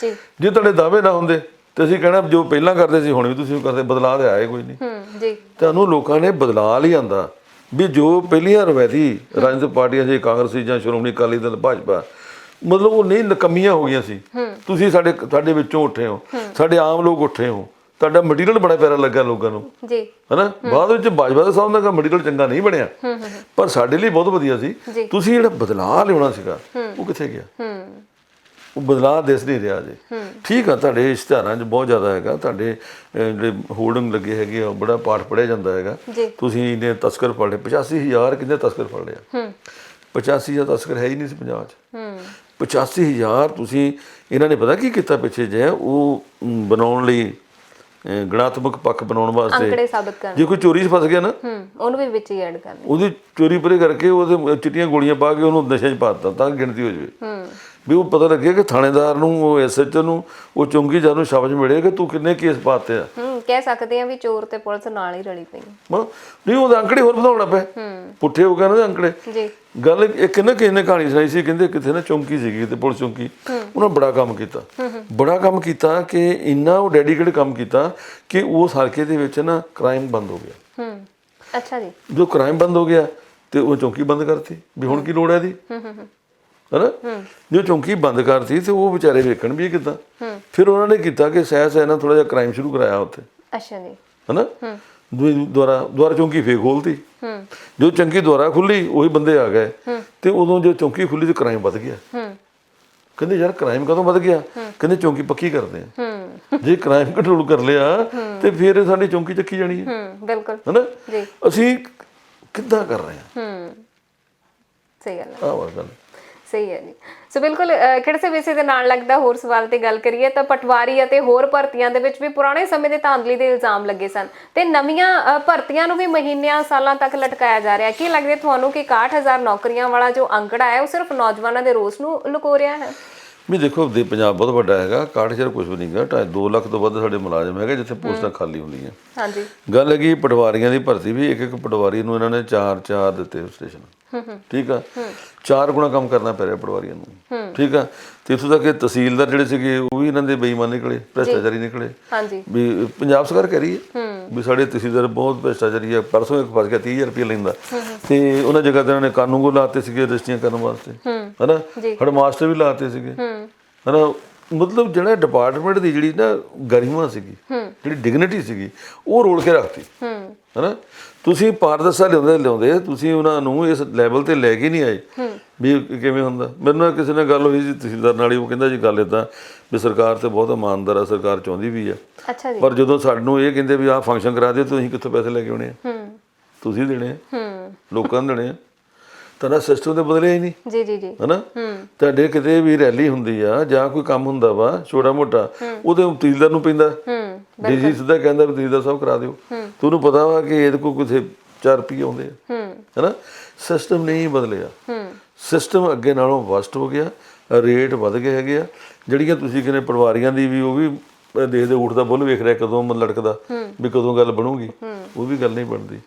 ਜੀ। ਜੇ ਤੁਹਾਡੇ ਦਾਅਵੇ ਨਾ ਹੁੰਦੇ ਤੇ ਅਸੀਂ ਕਹਿਣਾ ਜੋ ਪਹਿਲਾਂ ਕਰਦੇ ਸੀ ਹੁਣ ਵੀ ਤੁਸੀਂ ਉਹ ਕਰਦੇ ਬਦਲਾਅ ਤੇ ਆਏ ਕੋਈ ਨਹੀਂ। ਹੂੰ ਜੀ। ਤੁਹਾਨੂੰ ਲੋਕਾਂ ਨੇ ਬਦਲਾਅ ਲਿਆਂਦਾ। ਵੀ ਜੋ ਪਹਿਲੀਆਂ ਰਵੈਤੀ ਰਾਜਨੀਤਿਕ ਪਾਰਟੀਆਂ ਸੀ ਕਾਂਗਰਸੀ ਜਾਂ ਸ਼੍ਰੋਮਣੀ ਅਕਾਲੀ ਦਲ ਭਾਜਪਾ ਮਤਲਬ ਉਹ ਨਹੀਂ ਨਕਮੀਆਂ ਹੋ ਗਈਆਂ ਸੀ। ਤੁਸੀਂ ਸਾਡੇ ਸਾਡੇ ਵਿੱਚੋਂ ਉੱਠੇ ਹੋ। ਸਾਡੇ ਆਮ ਲੋਕ ਉੱਠੇ ਹੋ। ਤੁਹਾਡਾ ਮਟੀਰੀਅਲ ਬੜਾ ਪਿਆਰਾ ਲੱਗਾ ਲੋਕਾਂ ਨੂੰ। ਜੀ। ਹਨਾ? ਬਾਅਦ ਵਿੱਚ ਬਾਜਵਾ ਦੇ ਸਾਹਿਬ ਦਾ ਮਟੀਰੀਅਲ ਚੰਗਾ ਨਹੀਂ ਬਣਿਆ। ਪਰ ਸਾਡੇ ਲਈ ਬਹੁਤ ਵਧੀਆ ਸੀ। ਤੁਸੀਂ ਜਿਹੜਾ ਬਦਲਾਅ ਲਿਆਉਣਾ ਸੀਗਾ ਉਹ ਕਿੱਥੇ ਗਿਆ? ਹੂੰ। ਉਹ ਬਦਲਾਅ ਦਿਸ ਨਹੀਂ ਰਿਹਾ ਜੀ ਠੀਕ ਆ ਤੁਹਾਡੇ ਇਸ਼ਤਿਹਾਰਾਂ 'ਚ ਬਹੁਤ ਜ਼ਿਆਦਾ ਹੈਗਾ ਤੁਹਾਡੇ ਜਿਹੜੇ ਹੋਰਡਿੰਗ ਲੱਗੇ ਹੈਗੇ ਆ ਬੜਾ ਪਾਠ ਪੜਿਆ ਜਾਂਦਾ ਹੈਗਾ। ਤੁਸੀਂ ਇਹਨੇ ਤਸਕਰ ਫੜ ਲਏ 85000 ਕਿੰਨੇ ਤਸਕਰ ਫੜ ਲਿਆ ਹੂੰ। 85000 ਤਸਕਰ ਹੈ ਹੀ ਨਹੀਂ ਸੀ ਪੰਜਾਬ 'ਚ। ਹੂੰ। 85000 ਤੁਸੀਂ ਇਹਨਾਂ ਨੇ ਪਤਾ ਕੀ ਕੀਤਾ ਪਿੱਛੇ ਜੇ ਉਹ ਬਣਾਉਣ ਲਈ ਗਣਾਤਮਕ ਪੱਖ ਬਣਾਉਣ ਵਾਸਤੇ ਅੰਕੜੇ ਸਾਬਤ ਕਰਨ। ਜੇ ਕੋਈ ਚੋਰੀ 'ਚ ਫਸ ਗਿਆ ਨਾ ਹੂੰ ਉਹਨੂੰ ਵੀ ਵਿੱਚ ਹੀ ਐਡ ਕਰਨੇ ਉਹਦੀ ਚੋਰੀ ਪਰੇ ਕਰਕੇ ਉਹਦੇ ਚਿੱਟੀਆਂ ਗੋਲੀਆਂ ਪਾ ਕੇ ਉਹਨੂੰ ਨਸ਼ੇ 'ਚ ਪਾ ਦਿੱਤਾ ਤਾਂ ਗਿਣਤੀ ਹੋ ਜਾਵੇ। ਹੂੰ। ਵੀ ਉਹ ਪਤਾ ਲੱਗੇ ਕਿ ਥਾਣੇਦਾਰ ਨੂੰ ਉਹ ਐਸਐਚ ਨੂੰ ਉਹ ਚੁੰਗੀ ਨੂੰ ਸ਼ਬਦ ਮਿਲੇ ਕਿ ਤੂੰ ਕਿੰਨੇ ਕੇਸ ਪਾਤੇ ਆ? ਹੂੰ ਕਹਿ ਸਕਦੇ ਆ ਵੀ ਚੋਰ ਤੇ ਪੁਲਿਸ ਨਾਲ ਹੀ ਰਲੀ ਪਈ ਨਹੀਂ ਉਹਦੇ ਅੰਕੜੇ ਹੋਰ ਵਧਾਉਣਾ ਪਏ ਹੂੰ। ਪੁੱਠੇ ਹੋ ਗਏ ਨਾ ਅੰਕੜੇ। ਜੀ। ਗੱਲ ਇੱਕ ਨਾ ਕਿਸੇ ਨੇ ਕਹਾਣੀ ਸੁਣਾਈ ਸੀ ਕਹਿੰਦੇ ਕਿਥੇ ਨਾ ਚੌਂਕੀ ਸੀਗੀ ਤੇ ਪੁਲਿਸ ਚੌਂਕੀ। ਉਹਨਾਂ ਬੜਾ ਕੰਮ ਕੀਤਾ। ਬੜਾ ਕੰਮ ਕੀਤਾ ਕਿ ਇੰਨਾ ਉਹ ਡੈਡੀਕੇਟ ਕੰਮ ਕੀਤਾ ਕਿ ਉਸ ਹਲਕੇ ਦੇ ਵਿੱਚ ਨਾ ਕ੍ਰਾਈਮ ਬੰਦ ਹੋ ਗਿਆ। ਹੂੰ। ਅੱਛਾ ਜੀ। ਜੋ ਕ੍ਰਾਈਮ ਬੰਦ ਹੋ ਗਿਆ ਤੇ ਉਹ ਚੌਂਕੀ ਬੰਦ ਕਰਤੀ ਵੀ ਹੁਣ ਕੀ ਲੋੜ ਹੈ ਦੀ ਹੂੰ ਹੂੰ ਹੂੰ। ਹੈਨਾ? ਜੋ ਚੌਂਕੀ ਬੰਦ ਕਰਤੀ ਤੇ ਉਹ ਵਿਚਾਰੇ ਵੇਖਣ ਵੀ ਕਿੱਦਾਂ। ਫਿਰ ਉਹਨਾਂ ਨੇ ਕੀਤਾ ਕਿ ਸਹਿ ਸਹਿ ਨਾਲ ਥੋੜਾ ਜਿਹਾ ਕ੍ਰਾਈਮ ਸ਼ੁਰੂ ਕਰਾਇਆ ਉੱਥੇ। ਅੱਛਾ ਜੀ। ਹੈਨਾ? ਦੁਆਰਾ ਦੁਆਰਾ ਚੌਂਕੀ ਫੇਰ ਖੋਲਤੀ ਹੂੰ। ਜੋ ਚੌਂਕੀ ਦੁਆਰਾ ਖੁੱਲੀ ਉਹੀ ਬੰਦੇ ਆ ਗਏ। ਤੇ ਉਦੋਂ ਜੋ ਚੌਂਕੀ ਖੁੱਲੀ ਤੇ ਕ੍ਰਾਈਮ ਵੱਧ ਗਿਆ। ਹੂੰ। ਕਹਿੰਦੇ ਯਾਰ ਕ੍ਰਾਈਮ ਕਦੋਂ ਵੱਧ ਗਿਆ? ਕਹਿੰਦੇ ਚੌਂਕੀ ਪੱਕੀ ਕਰਦੇ ਆ। ਹੂੰ। ਜੇ ਕ੍ਰਾਈਮ ਕੰਟਰੋਲ ਕਰ ਲਿਆ ਤੇ ਫਿਰ ਸਾਡੀ ਚੌਂਕੀ ਚੱਕੀ ਜਾਣੀ ਹੈ। ਹੂੰ ਬਿਲਕੁਲ। ਹੈਨਾ? ਜੀ। ਅਸੀਂ ਕਿੱਦਾਂ ਕਰ ਰਹੇ ਹੂੰ? ਸਹੀ ਗੱਲ ਹੈ। ਆਹ ਵਾ ਗੱਲ। ਸਹੀ ਹੈ ਜੀ। ਸੋ ਬਿਲਕੁਲ ਅਹ, ਕਿਹੜੇ ਸੇ ਵਿਸ਼ੇ ਦੇ ਨਾਲ ਲੱਗਦਾ ਹੋਰ ਸਵਾਲ ਤੇ ਗੱਲ ਕਰੀਏ ਤਾਂ ਪਟਵਾਰੀ ਅਤੇ ਹੋਰ ਭਰਤੀਆਂ ਦੇ ਵਿੱਚ ਵੀ ਪੁਰਾਣੇ ਸਮੇਂ ਦੇ ਧਾਂਦਲੀ ਦੇ ਇਲਜ਼ਾਮ ਲੱਗੇ ਸਨ ਤੇ ਨਵੀਆਂ ਭਰਤੀਆਂ ਨੂੰ ਵੀ ਮਹੀਨਿਆਂ ਸਾਲਾਂ ਤੱਕ ਲਟਕਾਇਆ ਜਾ ਰਿਹਾ। ਕੀ ਲੱਗਦਾ ਤੁਹਾਨੂੰ ਕਿ 61000 ਨੌਕਰੀਆਂ ਵਾਲਾ ਜੋ ਅੰਕੜਾ ਹੈ ਉਹ ਸਿਰਫ ਨੌਜਵਾਨਾਂ ਦੇ ਰੋਸ ਨੂੰ ਲੁਕੋ ਰਿਹਾ ਹੈ? ਵੀ ਦੇਖੋ ਦੇ ਪੰਜਾਬ ਬਹੁਤ ਵੱਡਾ ਹੈਗਾ 61000 ਕੁਝ ਵੀ ਨਹੀਂਗਾ ਢਾਈ 2 ਲੱਖ ਤੋਂ ਵੱਧ ਸਾਡੇ ਮੁਲਾਜ਼ਮ ਹੈਗੇ ਜਿੱਥੇ ਪੋਸਟਾਂ ਖਾਲੀ ਹੁੰਦੀਆਂ। ਹਾਂਜੀ। ਗੱਲ ਹੈਗੀ ਪਟਵਾਰੀਆਂ ਦੀ ਭਰਤੀ ਵੀ ਇੱਕ ਇੱਕ ਪਟਵਾਰੀ ਨੂੰ ਇਹਨਾਂ ਨੇ ਚਾਰ ਚਾਰ ਦਿੱਤੇ ਸਟੇਸ਼ਨ ਠੀਕ ਆ? ਚਾਰ ਗੁਣਾ ਕੰਮ ਕਰਨਾ ਪੈ ਰਿਹਾ ਪਟਵਾਰੀਆਂ ਨੂੰ। ਠੀਕ ਆ? ਤੇ ਇਥੋਂ ਤੱਕ ਕਿ ਤਹਿਸੀਲਦਾਰ ਜਿਹੜੇ ਸੀਗੇ ਉਹ ਵੀ ਇਹਨਾਂ ਦੇ ਬੇਈਮਾਨ ਨਿਕਲੇ ਭ੍ਰਿਸ਼ਟਾਚਾਰੀ ਨਿਕਲੇ। ਹਾਂਜੀ। ਵੀ ਪੰਜਾਬ ਸਰਕਾਰ ਕਹਿ ਰਹੀ ਹੈ ਵੀ ਸਾਡੇ ਤਹਿਸੀਲਦਾਰ ਬਹੁਤ ਭ੍ਰਿਸ਼ਟਾਚਾਰੀ ਹੈ ਪਰਸੋਂ ਇੱਕ ਫਸ ਗਿਆ 30000 ਰੁਪਏ ਲੈਂਦਾ। ਤੇ ਉਹਨਾਂ ਜਗ੍ਹਾ ਤੇ ਉਹਨਾਂ ਨੇ ਕਾਨੂੰਗੋ ਲਾਤੇ ਸੀਗੇ ਰਜਿਸਟਰੀਆਂ ਕਰਨ ਵਾਸਤੇ। ਹੈਨਾ? ਜੀ। ਹੜ ਮਾਸਟਰ ਵੀ ਲਾਤੇ ਸੀਗੇ। ਹਨਾ? ਮਤਲਬ ਜਿਹੜਾ ਡਿਪਾਰਟਮੈਂਟ ਦੀ ਜਿਹੜੀ ਨਾ ਗਰਿਮਾ ਸੀਗੀ ਜਿਹੜੀ ਡਿਗਨਿਟੀ ਸੀਗੀ ਉਹ ਰੋਲ ਕੇ ਰੱਖਤੀ। ਹਨਾ? ਤੁਸੀਂ ਪਾਰਦਰਸ਼ਤਾ ਲਿਆਉਂਦੇ ਲਿਆਉਂਦੇ ਤੁਸੀਂ ਉਹਨਾਂ ਨੂੰ ਇਸ ਲੈਵਲ ਤੇ ਲੈ ਕੇ ਨਹੀਂ ਆਏ। ਵੀ ਕਿਵੇਂ ਹੁੰਦਾ? ਮੇਰੇ ਨਾਲ ਕਿਸੇ ਨਾਲ ਗੱਲ ਹੋਈ ਸੀ ਤਹਿਸੀਲਦਾਰ ਨਾਲ ਹੀ ਉਹ ਕਹਿੰਦਾ ਜੀ ਗੱਲ ਇਦਾਂ ਵੀ ਸਰਕਾਰ ਤੇ ਬਹੁਤ ਇਮਾਨਦਾਰ ਆ ਸਰਕਾਰ ਚਾਹੁੰਦੀ ਵੀ ਆ। ਅੱਛਾ ਜੀ। ਪਰ ਜਦੋਂ ਸਾਨੂੰ ਇਹ ਕਹਿੰਦੇ ਵੀ ਆਹ ਫੰਕਸ਼ਨ ਕਰਾ ਦਿਓ ਤੁਸੀਂ ਕਿੱਥੋਂ ਪੈਸੇ ਲੈ ਕੇ ਆਉਣੇ ਆ? ਹੂੰ। ਤੁਸੀਂ ਦੇਣੇ ਆ। ਹੂੰ। ਲੋਕਾਂ ਨੂੰ ਦੇਣੇ ਆ। ਤਾਂ ਸਿਸਟਮ ਤੇ ਬਦਲਿਆ ਹੀ ਨਹੀਂ। ਜੀ ਜੀ ਜੀ। ਹਨਾ? ਤੁਹਾਡੇ ਕਿਤੇ ਵੀ ਰੈਲੀ ਹੁੰਦੀ ਆ ਜਾਂ ਕੋਈ ਕੰਮ ਹੁੰਦਾ ਵਾ ਛੋਟਾ ਮੋਟਾ ਉਹਦੇ ਤਹਿਸੀਲਦਾਰ ਨੂੰ ਪੈਂਦਾ। ਹੂੰ। ਡੀਜੀ ਸਿੱਧਾ ਕਹਿੰਦਾ ਵੀ ਤਹਿਸੀਲਦਾਰ ਸਾਹਿਬ ਕਰਾ ਦਿਓ। ਤੁਹਾਨੂੰ ਪਤਾ ਵਾ ਕਿ ਇਹਦੇ ਕੋਲ ਕਿਥੇ 4 ਰੁਪਏ ਆਉਂਦੇ ਆ। ਹਨਾ? ਸਿਸਟਮ ਨਹੀਂ ਬਦਲਿਆ। ਸਿਸਟਮ ਅੱਗੇ ਨਾਲੋਂ ਵਸਟ ਹੋ ਗਿਆ। ਰੇਟ ਵਧ ਗਏ ਹੈਗੇ ਆ। ਜਿਹੜੀਆਂ ਤੁਸੀਂ ਕਹਿੰਦੇ ਪਰਿਵਾਰੀਆਂ ਦੀ ਵੀ ਉਹ ਵੀ ਦੇਖਦੇ ਉੱਠਦਾ ਬੁੱਲ ਵੇਖ ਰਿਹਾ ਕਦੋਂ ਮਨ ਲੜਕਦਾ ਵੀ ਕਦੋਂ ਗੱਲ ਬਣੂਗੀ। ਉਹ ਵੀ ਗੱਲ ਨਹੀਂ ਬਣਦੀ।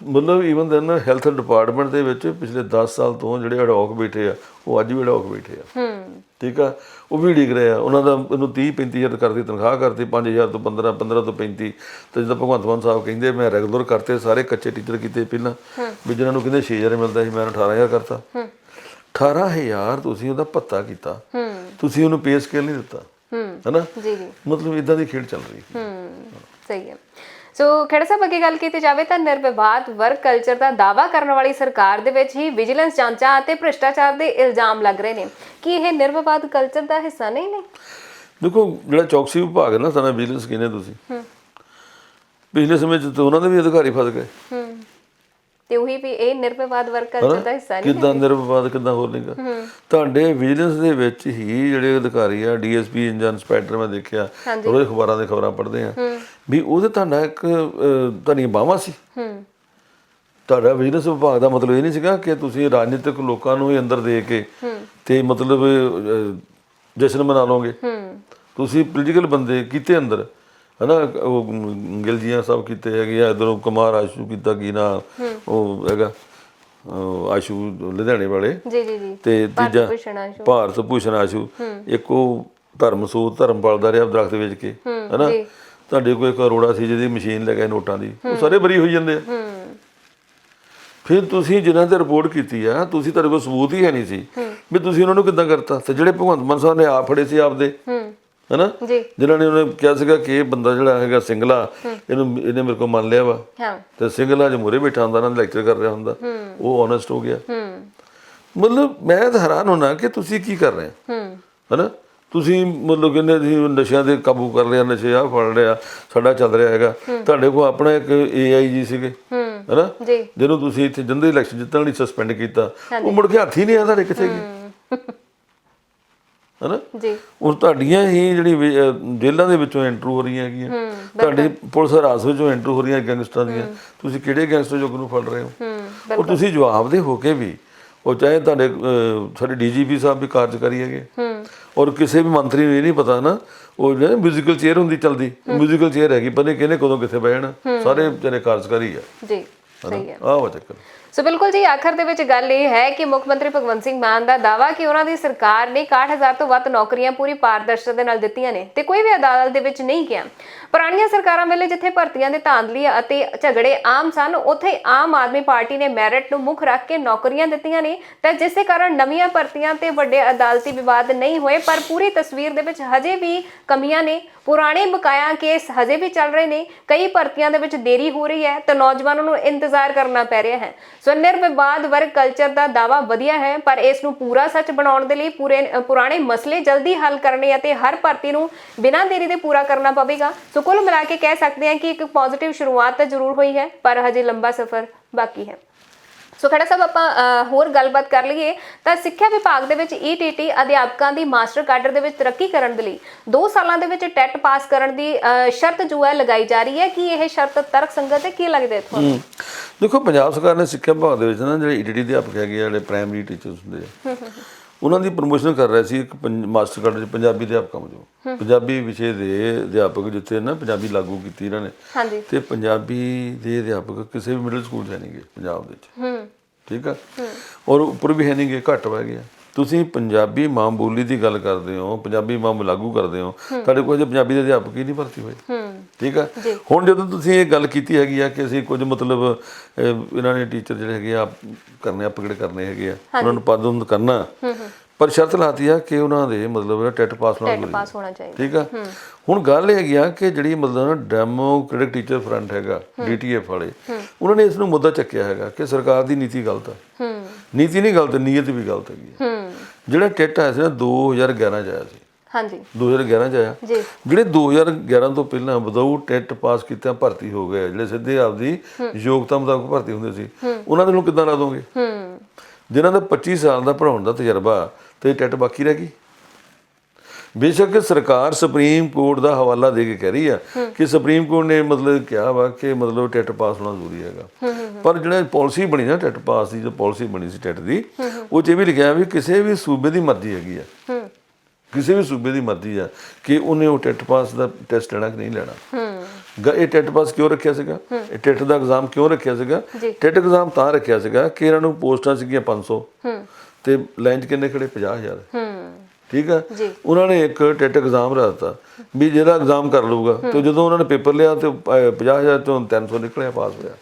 ਮਤਲਬ ਈਵਨ ਦੈਨ ਹੈਲਥ ਡਿਪਾਰਟਮੈਂਟ ਦੇ ਵਿੱਚ ਪਿਛਲੇ 10 ਸਾਲ ਤੋਂ ਜਿਹੜੇ ਅਡੌਕ ਬੈਠੇ ਆ ਉਹ ਅੱਜ ਵੀ ਅਡੌਕ ਬੈਠੇ ਆ। ਠੀਕ ਆ? ਉਹ ਵੀ ਡਿਗ ਰਹੇ ਉਹਨਾਂ ਦਾ ਇਹਨੂੰ 30 35000 ਕਰਦੀ ਤਨਖਾਹ ਕਰਤੀ 5000 ਤੋਂ 15 15 ਤੋਂ 35 ਤੇ ਜਿੱਦਾਂ ਭਗਵੰਤ ਮਾਨ ਸਾਹਿਬ ਕਹਿੰਦੇ ਮੈਂ ਰੈਗੂਲਰ ਕਰਤੇ ਸਾਰੇ ਕੱਚੇ ਟੀਚਰ ਕੀਤੇ ਪਹਿਲਾਂ। ਵੀ ਜਿਹਨਾਂ ਨੂੰ ਕਹਿੰਦੇ 6000 ਮਿਲਦਾ ਸੀ ਮੈਂ 18000 ਕਰਤਾ। 18000 ਤੁਸੀਂ ਉਹਦਾ ਭੱਤਾ ਕੀਤਾ। ਤੁਸੀਂ ਉਹਨੂੰ ਪੇ ਸਕੇਲ ਨਹੀਂ ਦਿੱਤਾ। ਹੈਨਾ? ਜੀ ਜੀ। ਮਤਲਬ ਇਦਾਂ ਦੀ ਖੇਡ ਚੱਲ ਰਹੀ ਹੈ ਹੂੰ। ਸਹੀ ਹੈ ਸੋ ਖੇੜਾ ਸਾਹਿਬ ਅੱਗੇ ਗੱਲ ਕੀਤੀ ਜਾਵੇ ਤਾਂ ਨਿਰਵਿਵਾਦ ਵਰਕ ਕਲਚਰ ਦਾ ਦਾਵਾ ਕਰਨ ਵਾਲੀ ਸਰਕਾਰ ਦੇ ਵਿੱਚ ਹੀ ਵਿਜੀਲੈਂਸ ਜਾਂਚਾਂ ਅਤੇ ਭ੍ਰਿਸ਼ਟਾਚਾਰ ਦੇ ਇਲਜ਼ਾਮ ਲੱਗ ਰਹੇ ਨੇ। ਕੀ ਇਹ ਨਿਰਵਿਵਾਦ ਕਲਚਰ ਦਾ ਹਿੱਸਾ ਨਹੀਂ ਨੇ? ਦੇਖੋ ਜਿਹੜਾ ਚੌਕਸੀ ਵਿਭਾਗ ਹੈ ਨਾ ਸਾਡਾ ਵਿਜੀਲੈਂਸ ਕਹਿੰਦੇ ਤੁਸੀਂ? ਪਿਛਲੇ ਸਮੇਂ 'ਚ ਤਾਂ ਉਹਨਾਂ ਦੇ ਵੀ ਅਧਿਕਾਰੀ ਫਸ ਗਏ। ਹੂੰ। ਤੇ ਉਹੀ ਵੀ ਇਹ ਨਿਰਵਿਵਾਦ ਵਰਕ ਕਲਚਰ ਦਾ ਹਿੱਸਾ ਨਹੀਂ ਕਿੱਦਾਂ ਨਿਰਵਿਵਾਦ ਕਿੱਦਾਂ ਹੋ। ਲੇਗਾ ਤੁਹਾਡੇ ਵਿਜੀਲੈਂਸ ਦੇ ਵਿੱਚ ਹੀ ਜਿਹੜੇ ਅਧਿਕਾਰੀ ਆ ਡੀਐਸਪੀ ਜਾਂ ਇੰਸਪੈਕਟਰ ਮੈਂ ਦੇਖਿਆ ਰੋਜ਼ ਅਖਬਾਰਾਂ ਦੇ ਖਬਰਾਂ ਪੜ੍ਹਦੇ ਆ। ਵੀ ਉਹਦੇ ਤੁਹਾਡਾ ਇੱਕ ਤੁਹਾਡੀਆਂ ਬਾਹਾਂ ਸੀ। ਤੁਹਾਡਾ ਵਿਜੀਲੈਂਸ ਵਿਭਾਗ ਦਾ ਮਤਲਬ ਇਹ ਨਹੀਂ ਸੀਗਾ ਕਿ ਤੁਸੀਂ ਰਾਜਨੀਤਿਕ ਲੋਕਾਂ ਨੂੰ ਹੀ ਅੰਦਰ ਦੇ ਕੇ ਤੇ ਮਤਲਬ ਜਸ਼ਨ ਮਨਾ ਲਓਗੇ। ਤੁਸੀਂ ਪੋਲੀਟੀਕਲ ਬੰਦੇ ਕੀਤੇ ਅੰਦਰ। ਹਨਾ ਉਹ ਗਿਲਜੀਆਂ ਸਭ ਕੀਤੇ ਹੈਗੇ ਆ ਇਧਰੋਂ ਕੁਮਾਰ ਆਸ਼ੂ ਕੀਤਾ ਕੀ ਨਾ ਉਹ ਹੈਗਾ ਆਸ਼ੂ ਲੁਧਿਆਣੇ ਵਾਲੇ। ਜੀ ਜੀ ਜੀ। ਤੇ ਤੀਜਾ। ਭਾਰਤ ਭੂਸ਼ਣ ਆਸ਼ੂ। ਇੱਕ ਉਹ ਧਰਮ ਸੂਤ ਧਰਮ ਪਾਲਦਾ ਰਿਹਾ ਦਰਖਤ ਵੇਚ ਕੇ ਹਨਾ। ਤੁਹਾਡੇ ਕੋਲ ਇੱਕ ਅਰੋੜਾ ਸੀ ਜਿਹਦੀ ਮਸ਼ੀਨ ਲਗਾਏ ਨੋਟਾਂ ਦੀ ਉਹ ਸਾਰੇ ਬਰੀ ਹੋਈ ਜਾਂਦੇ ਆ। ਫਿਰ ਤੁਸੀਂ ਜਿਨ੍ਹਾਂ ਤੇ ਰਿਪੋਰਟ ਕੀਤੀ ਆ ਤੁਸੀਂ ਤੁਹਾਡੇ ਕੋਲ ਸਬੂਤ ਹੀ ਹੈ ਨਹੀਂ ਸੀ ਵੀ ਤੁਸੀਂ ਉਹਨਾਂ ਨੂੰ ਕਿੱਦਾਂ ਕਰਤਾ। ਤੇ ਜਿਹੜੇ ਭਗਵੰਤ ਮਾਨ ਸਾਹਿਬ ਨੇ ਆਪ ਫੜੇ ਸੀ ਆਪਦੇ ਹੂੰ। ਹਨਾ? ਜੀ। ਜਿਨ੍ਹਾਂ ਨੇ ਉਹਨੇ ਕਿਹਾ ਸੀਗਾ ਕਿ ਇਹ ਬੰਦਾ ਜਿਹੜਾ ਹੈਗਾ ਸਿੰਗਲਾ ਇਹਨੂੰ ਇਹਨੇ ਮੇਰੇ ਕੋਲ ਮੰਨ ਲਿਆ ਵਾ। ਹਾਂ। ਤੇ ਸਿੰਗਲਾ ਜੇ ਮੂਹਰੇ ਬੈਠਾ ਹੁੰਦਾ ਨਾ ਲੈਕਚਰ ਕਰ ਰਿਹਾ ਹੁੰਦਾ ਉਹ ਓਨੈਸਟ ਹੋ ਗਿਆ। ਹੂੰ। ਮਤਲਬ ਮੈਂ ਤਾਂ ਹੈਰਾਨ ਹੋਣਾ ਕਿ ਤੁਸੀਂ ਕੀ ਕਰ ਰਹੇ ਹੋ? ਹੂੰ। ਹਨਾ? ਤੁਸੀਂ ਮਤਲਬ ਕਹਿੰਦੇ ਤੁਸੀਂ ਨਸ਼ਿਆਂ ਤੇ ਕਾਬੂ ਕਰ ਲਿਆ ਨਸ਼ੇ ਆ ਫੜ ਲਿਆ ਸਾਡਾ ਚੱਲ ਰਿਹਾ ਹੈਗਾ। ਤੁਹਾਡੇ ਕੋਲ ਆਪਣਾ ਇੱਕ ਏਆਈ ਜੀ ਸੀਗੇ। ਹੂੰ। ਹਨਾ? ਜੀ। ਜਿਹਨੂੰ ਤੁਸੀਂ ਇੱਥੇ ਜੰਦੇ ਇਲੈਕਸ਼ਨ ਜਿੱਤਣ ਲਈ ਸਸਪੈਂਡ ਕੀਤਾ। ਉਹ ਮੁੜ ਕੇ ਹੱਥ ਹੀ ਨਹੀਂ ਆ ਤੁਹਾਡੇ ਕਿੱਥੇ ਗਏ ਹਨਾ? ਜੀ। ਉਹ ਤੁਹਾਡੀਆਂ ਹੀ ਜਿਹੜੀ ਜੇਲ੍ਹਾਂ ਦੇ ਵਿੱਚੋਂ ਐਂਟਰ ਹੋ ਰਹੀਆਂ ਹੈਗੀਆਂ। ਤੁਹਾਡੇ ਪੁਲਿਸ ਹਰਾਸ ਵਿੱਚੋਂ ਐਂਟਰ ਹੋ ਰਹੀਆਂ ਗੈਂਗਸਟਰਾਂ ਦੀਆਂ। ਤੁਸੀਂ ਕਿਹੜੇ ਗੈਂਗਸਟਰ ਜੋਗ ਨੂੰ ਫੜ ਰਹੇ ਹੋ? ਉਹ ਤੁਸੀਂ ਜਵਾਬਦੇ ਹੋ ਕੇ ਵੀ ਉਹ ਚਾਹੇ ਤੁਹਾਡੇ ਸਾਡੇ ਡੀਜੀਪੀ ਸਾਹਿਬ ਵੀ ਕਾਰਜਕਾਰੀ ਹੈਗੇ। ਔਰ ਕਿਸੇ ਵੀ ਮੰਤਰੀ ਨੂੰ ਇਹ ਨਹੀਂ ਪਤਾ ਨਾ ਉਹ ਜਿਹੜਾ ਮਿਊਜ਼ੀਕਲ ਚੇਅਰ ਹੁੰਦੀ ਚਲਦੀ ਮਿਊਜ਼ੀਕਲ ਚੇਅਰ ਹੈਗੀ ਪਤਾ ਕਿਹਨੇ ਕਦੋਂ ਕਿੱਥੇ ਬਹਿਣਾ ਸਾਰੇ ਜਿਹੜੇ ਕਾਰਜਕਾਰੀ ਆ। ਜੀ ਸਹੀ ਹੈ। ਆਹ ਵਾ ਚੱਕਰ। ਸੋ ਬਿਲਕੁਲ ਜੀ, ਆਖਰ ਦੇ ਵਿੱਚ ਗੱਲ ਇਹ ਹੈ ਕਿ ਮੁੱਖ ਮੰਤਰੀ ਭਗਵੰਤ ਸਿੰਘ ਮਾਨ ਦਾ ਦਾਵਾ ਕਿ ਉਹਨਾਂ ਦੀ ਸਰਕਾਰ ਨੇ 61000 ਤੋਂ ਵੱਧ ਨੌਕਰੀਆਂ ਪੂਰੀ ਪਾਰਦਰਸ਼ਤਾ ਦੇ ਨਾਲ ਦਿੱਤੀਆਂ ਨੇ ਤੇ ਕੋਈ ਵੀ ਅਦਾਲਤ ਦੇ ਵਿੱਚ ਨਹੀਂ ਗਿਆ ਪੁਰਾਣੀਆਂ ਸਰਕਾਰਾਂ ਵੇਲੇ ਜਿੱਥੇ ਭਰਤੀਆਂ ਦੇ ਧਾਂਦਲੀ ਅਤੇ ਝਗੜੇ ਆਮ ਸਨ, ਉੱਥੇ ਆਮ ਆਦਮੀ ਪਾਰਟੀ ਨੇ ਮੈਰਿਟ ਨੂੰ ਮੁੱਖ ਰੱਖ ਕੇ ਨੌਕਰੀਆਂ ਦਿੱਤੀਆਂ ਨੇ ਤਾਂ ਜਿਸ ਦੇ ਕਾਰਨ ਨਵੀਆਂ ਭਰਤੀਆਂ ਤੇ ਵੱਡੇ ਅਦਾਲਤੀ ਵਿਵਾਦ ਨਹੀਂ ਹੋਏ, ਪਰ ਪੂਰੀ ਤਸਵੀਰ ਦੇ ਵਿੱਚ ਹਜੇ ਵੀ ਕਮੀਆਂ ਨੇ। ਪੁਰਾਣੇ ਬਕਾਇਆ ਕੇਸ ਹਜੇ ਵੀ ਚੱਲ ਰਹੇ ਨੇ। ਕਈ ਭਰਤੀਆਂ ਦੇ ਵਿੱਚ ਦੇਰੀ ਹੋ ਰਹੀ ਹੈ ਤਾਂ ਨੌਜਵਾਨਾਂ ਨੂੰ ਇੰਤਜ਼ਾਰ ਕਰਨਾ ਪੈ ਰਿਹਾ ਹੈ। ਸੋ ਨਿਰਵਿਵਾਦ ਵਰਗ ਕਲਚਰ ਦਾ ਦਾਵਾ ਵਧੀਆ ਹੈ, ਪਰ ਇਸ ਨੂੰ ਪੂਰਾ ਸੱਚ ਬਣਾਉਣ ਦੇ ਲਈ ਪੂਰੇ ਪੁਰਾਣੇ ਮਸਲੇ ਜਲਦੀ ਹੱਲ ਕਰਨੇ ਅਤੇ ਹਰ ਭਰਤੀ ਨੂੰ ਬਿਨਾਂ ਦੇਰੀ ਦੇ ਪੂਰਾ ਕਰਨਾ ਪਵੇਗਾ। ਸੋ ਕੁੱਲ ਮਿਲਾ ਕੇ ਕਹਿ ਸਕਦੇ ਹਾਂ ਕਿ ਇੱਕ ਪੋਜ਼ਿਟਿਵ ਸ਼ੁਰੂਆਤ ਤਾਂ ਜ਼ਰੂਰ ਹੋਈ ਹੈ, ਪਰ ਹਜੇ ਲੰਬਾ ਸਫ਼ਰ ਬਾਕੀ ਹੈ। ਸੋ ਖੜਾ ਸਾਹਿਬ, ਆਪਾਂ ਹੋਰ ਗੱਲਬਾਤ ਕਰ ਲਈਏ ਤਾਂ ਸਿੱਖਿਆ ਵਿਭਾਗ ਦੇ ਵਿੱਚ ਈਟੀਟੀ ਅਧਿਆਪਕਾਂ ਦੀ ਮਾਸਟਰ ਕਾਡਰ ਦੇ ਵਿੱਚ ਤਰੱਕੀ ਕਰਨ ਦੇ ਲਈ 2 ਸਾਲਾਂ ਦੇ ਵਿੱਚ ਟੈਟ ਪਾਸ ਕਰਨ ਦੀ ਸ਼ਰਤ ਜੋ ਹੈ ਲਗਾਈ ਜਾ ਰਹੀ ਹੈ। ਕਿ ਇਹ ਸ਼ਰਤ ਤਰਕਸੰਗਤ ਹੈ? ਕੀ ਲੱਗਦਾ ਤੁਹਾਨੂੰ? ਦੇਖੋ, ਪੰਜਾਬ ਸਰਕਾਰ ਨੇ ਸਿੱਖਿਆ ਵਿਭਾਗ ਦੇ ਵਿੱਚ ਨਾ ਜਿਹੜੇ ਈਡੀਡੀ ਅਧਿਆਪਕ ਹੈਗੇ ਜਿਹੜੇ ਪ੍ਰਾਇਮਰੀ ਟੀਚਰਸ ਹੁੰਦੇ ਆ ਉਹਨਾਂ ਦੀ ਪ੍ਰਮੋਸ਼ਨ ਕਰ ਰਿਹਾ ਸੀ ਇੱਕ ਮਾਸਟਰ ਕਾਰਡ ਚ ਪੰਜਾਬੀ ਅਧਿਆਪਕਾਂ ਵਜੋਂ ਪੰਜਾਬੀ ਵਿਸ਼ੇ ਦੇ ਅਧਿਆਪਕ ਜਿੱਥੇ ਨਾ ਪੰਜਾਬੀ ਲਾਗੂ ਕੀਤੀ ਇਹਨਾਂ ਨੇ ਹਾਂਜੀ। ਤੇ ਪੰਜਾਬੀ ਦੇ ਅਧਿਆਪਕ ਕਿਸੇ ਵੀ ਮਿਡਲ ਸਕੂਲ 'ਚ ਨਹੀਂਗੇ ਪੰਜਾਬ ਦੇ ਵਿੱਚ। ਹੂੰ। ਠੀਕ ਆ? ਔਰ ਉੱਪਰ ਵੀ ਹੈ ਨਹੀਂਗੇ ਘੱਟ ਵਹਿ ਗਿਆ। ਤੁਸੀਂ ਪੰਜਾਬੀ ਮਾਂ ਬੋਲੀ ਦੀ ਗੱਲ ਕਰਦੇ ਹੋ ਪੰਜਾਬੀ ਮਾਂ ਲਾਗੂ ਕਰਦੇ ਹੋ ਤੁਹਾਡੇ ਕੋਲ ਜੇ ਪੰਜਾਬੀ ਦੇ ਅਧਿਆਪਕ ਹੀ ਨਹੀਂ ਭਰਤੀ ਹੋਏ। ਹੂੰ। ਠੀਕ ਆ? ਹੁਣ ਜਦੋਂ ਤੁਸੀਂ ਇਹ ਗੱਲ ਕੀਤੀ ਹੈਗੀ ਆ ਕਿ ਅਸੀਂ ਕੁਝ ਮਤਲਬ ਇਹਨਾਂ ਨੇ ਟੀਚਰ ਜਿਹੜੇ ਹੈਗੇ ਆ ਕਰਨੇ ਅਪਗ੍ਰੇਡ ਕਰਨੇ ਹੈਗੇ ਆ ਉਹਨਾਂ ਨੂੰ ਪਦਮ ਕਰਨਾ। ਪਰ ਸ਼ਰਤ ਲਾਤੀ ਆ ਕਿ ਉਹਨਾਂ ਦੇ ਮਤਲਬ ਟੈਟ ਪਾਸ ਹੋਣਾ ਚਾਹੀਦਾ ਟੈਟ ਪਾਸ ਹੋਣਾ ਚਾਹੀਦਾ। ਠੀਕ ਆ? ਹੁਣ ਗੱਲ ਇਹ ਹੈਗੀ ਆ ਕਿ ਜਿਹੜੀ ਮਤਲਬ ਡੈਮੋਕ੍ਰੈਟਿਕ ਟੀਚਰ ਫਰੰਟ ਹੈਗਾ ਡੀਟੀਐਫ ਵਾਲੇ ਉਹਨਾਂ ਨੇ ਇਸ ਨੂੰ ਮੁੱਦਾ ਚੱਕਿਆ ਹੈਗਾ ਕਿ ਸਰਕਾਰ ਦੀ ਨੀਤੀ ਗਲਤ ਆ। ਨੀਤੀ ਨਹੀਂ ਗਲਤ ਨੀਅਤ ਵੀ ਗਲਤ ਹੈਗੀ ਜਿਹੜਾ ਟੈਟ ਆਇਆ ਸੀ ਨਾ 2011 ਚ ਆਇਆ ਸੀ। ਹਾਂਜੀ। 2011 ਚ ਆਇਆ? ਜੀ। ਜਿਹੜੇ 2011 ਤੋਂ ਪਹਿਲਾਂ ਵਿਦਆਊਟ ਟੈਟ ਪਾਸ ਕੀਤਿਆਂ ਭਰਤੀ ਹੋ ਗਏ ਜਿਹੜੇ ਸਿੱਧੇ ਆਪਦੀ ਯੋਗਤਾ ਮੁਤਾਬਕ ਭਰਤੀ ਹੁੰਦੇ ਸੀ ਉਹਨਾਂ ਦੇ ਨੂੰ ਕਿੱਦਾਂ ਲਾ ਦੋਗੇ? ਹੂੰ। ਜਿਨ੍ਹਾਂ ਦਾ 25 ਸਾਲ ਦਾ ਪੜਾਉਣ ਦਾ ਤਜਰਬਾ ਤੇ ਟੈਟ ਬਾਕੀ ਰਹਿ ਗਈ? ਬੇਸ਼ੱਕ ਸਰਕਾਰ ਸੁਪਰੀਮ ਕੋਰਟ ਦਾ ਹਵਾਲਾ ਦੇ ਕੇ ਕਹਿ ਰਹੀ ਆ ਕਿ ਸੁਪਰੀਮ ਕੋਰਟ ਨੇ ਮਤਲਬ ਕਿਹਾ ਵਾ ਕਿ ਮਤਲਬ ਟੈਟ ਪਾਸ ਹੋਣਾ ਜ਼ਰੂਰੀ ਹੈਗਾ। ਪਰ ਜਿਹੜਾ ਪਾਲਿਸੀ ਬਣੀ ਨਾ ਟੈਟ ਪਾਸ ਦੀ ਜੋ ਪਾਲਿਸੀ ਬਣੀ ਸੀ ਟੈਟ ਦੀ ਉਹ 'ਚ ਇਹ ਵੀ ਲਿਖਿਆ ਵੀ ਕਿਸੇ ਵੀ ਸੂਬੇ ਦੀ ਮਰਜ਼ੀ ਹੈਗੀ ਆ। ਕਿਸੇ ਵੀ ਸੂਬੇ ਦੀ ਮਰਜ਼ੀ ਆ ਕਿ ਉਹਨੇ ਉਹ ਟੈਟ ਪਾਸ ਦਾ ਟੈਸਟ ਲੈਣਾ ਕਿ ਨਹੀਂ ਲੈਣਾ। ਹੂੰ। ਇਹ ਟੈਟ ਪਾਸ ਕਿਉਂ ਰੱਖਿਆ ਸੀਗਾ? ਇਹ ਟੈਟ ਦਾ ਐਗਜ਼ਾਮ ਕਿਉਂ ਰੱਖਿਆ ਸੀਗਾ। ਟੈਟ ਐਗਜ਼ਾਮ ਤਾਂ ਰੱਖਿਆ ਸੀਗਾ ਕਿ ਇਹਨਾਂ ਨੂੰ ਪੋਸਟਾਂ ਸੀਗੀਆਂ 500 ਹੂੰ। ਤੇ ਲਾਈਨ 'ਚ ਕਿੰਨੇ ਖੜੇ? 50000 ਹੂੰ। ਠੀਕ ਆ। ਉਹਨਾਂ ਨੇ ਇੱਕ ਟੈਟ ਐਗਜ਼ਾਮ ਰੱਖਤਾ ਵੀ ਜਿਹੜਾ ਐਗਜ਼ਾਮ ਕਰ ਲਊਗਾ ਤੇ ਜਦੋਂ ਉਹਨਾਂ ਨੇ ਪੇਪਰ ਲਿਆ ਤੇ 50000 ਤੋਂ 300 ਨਿਕਲਿਆ ਪਾਸ ਹੋਇਆ।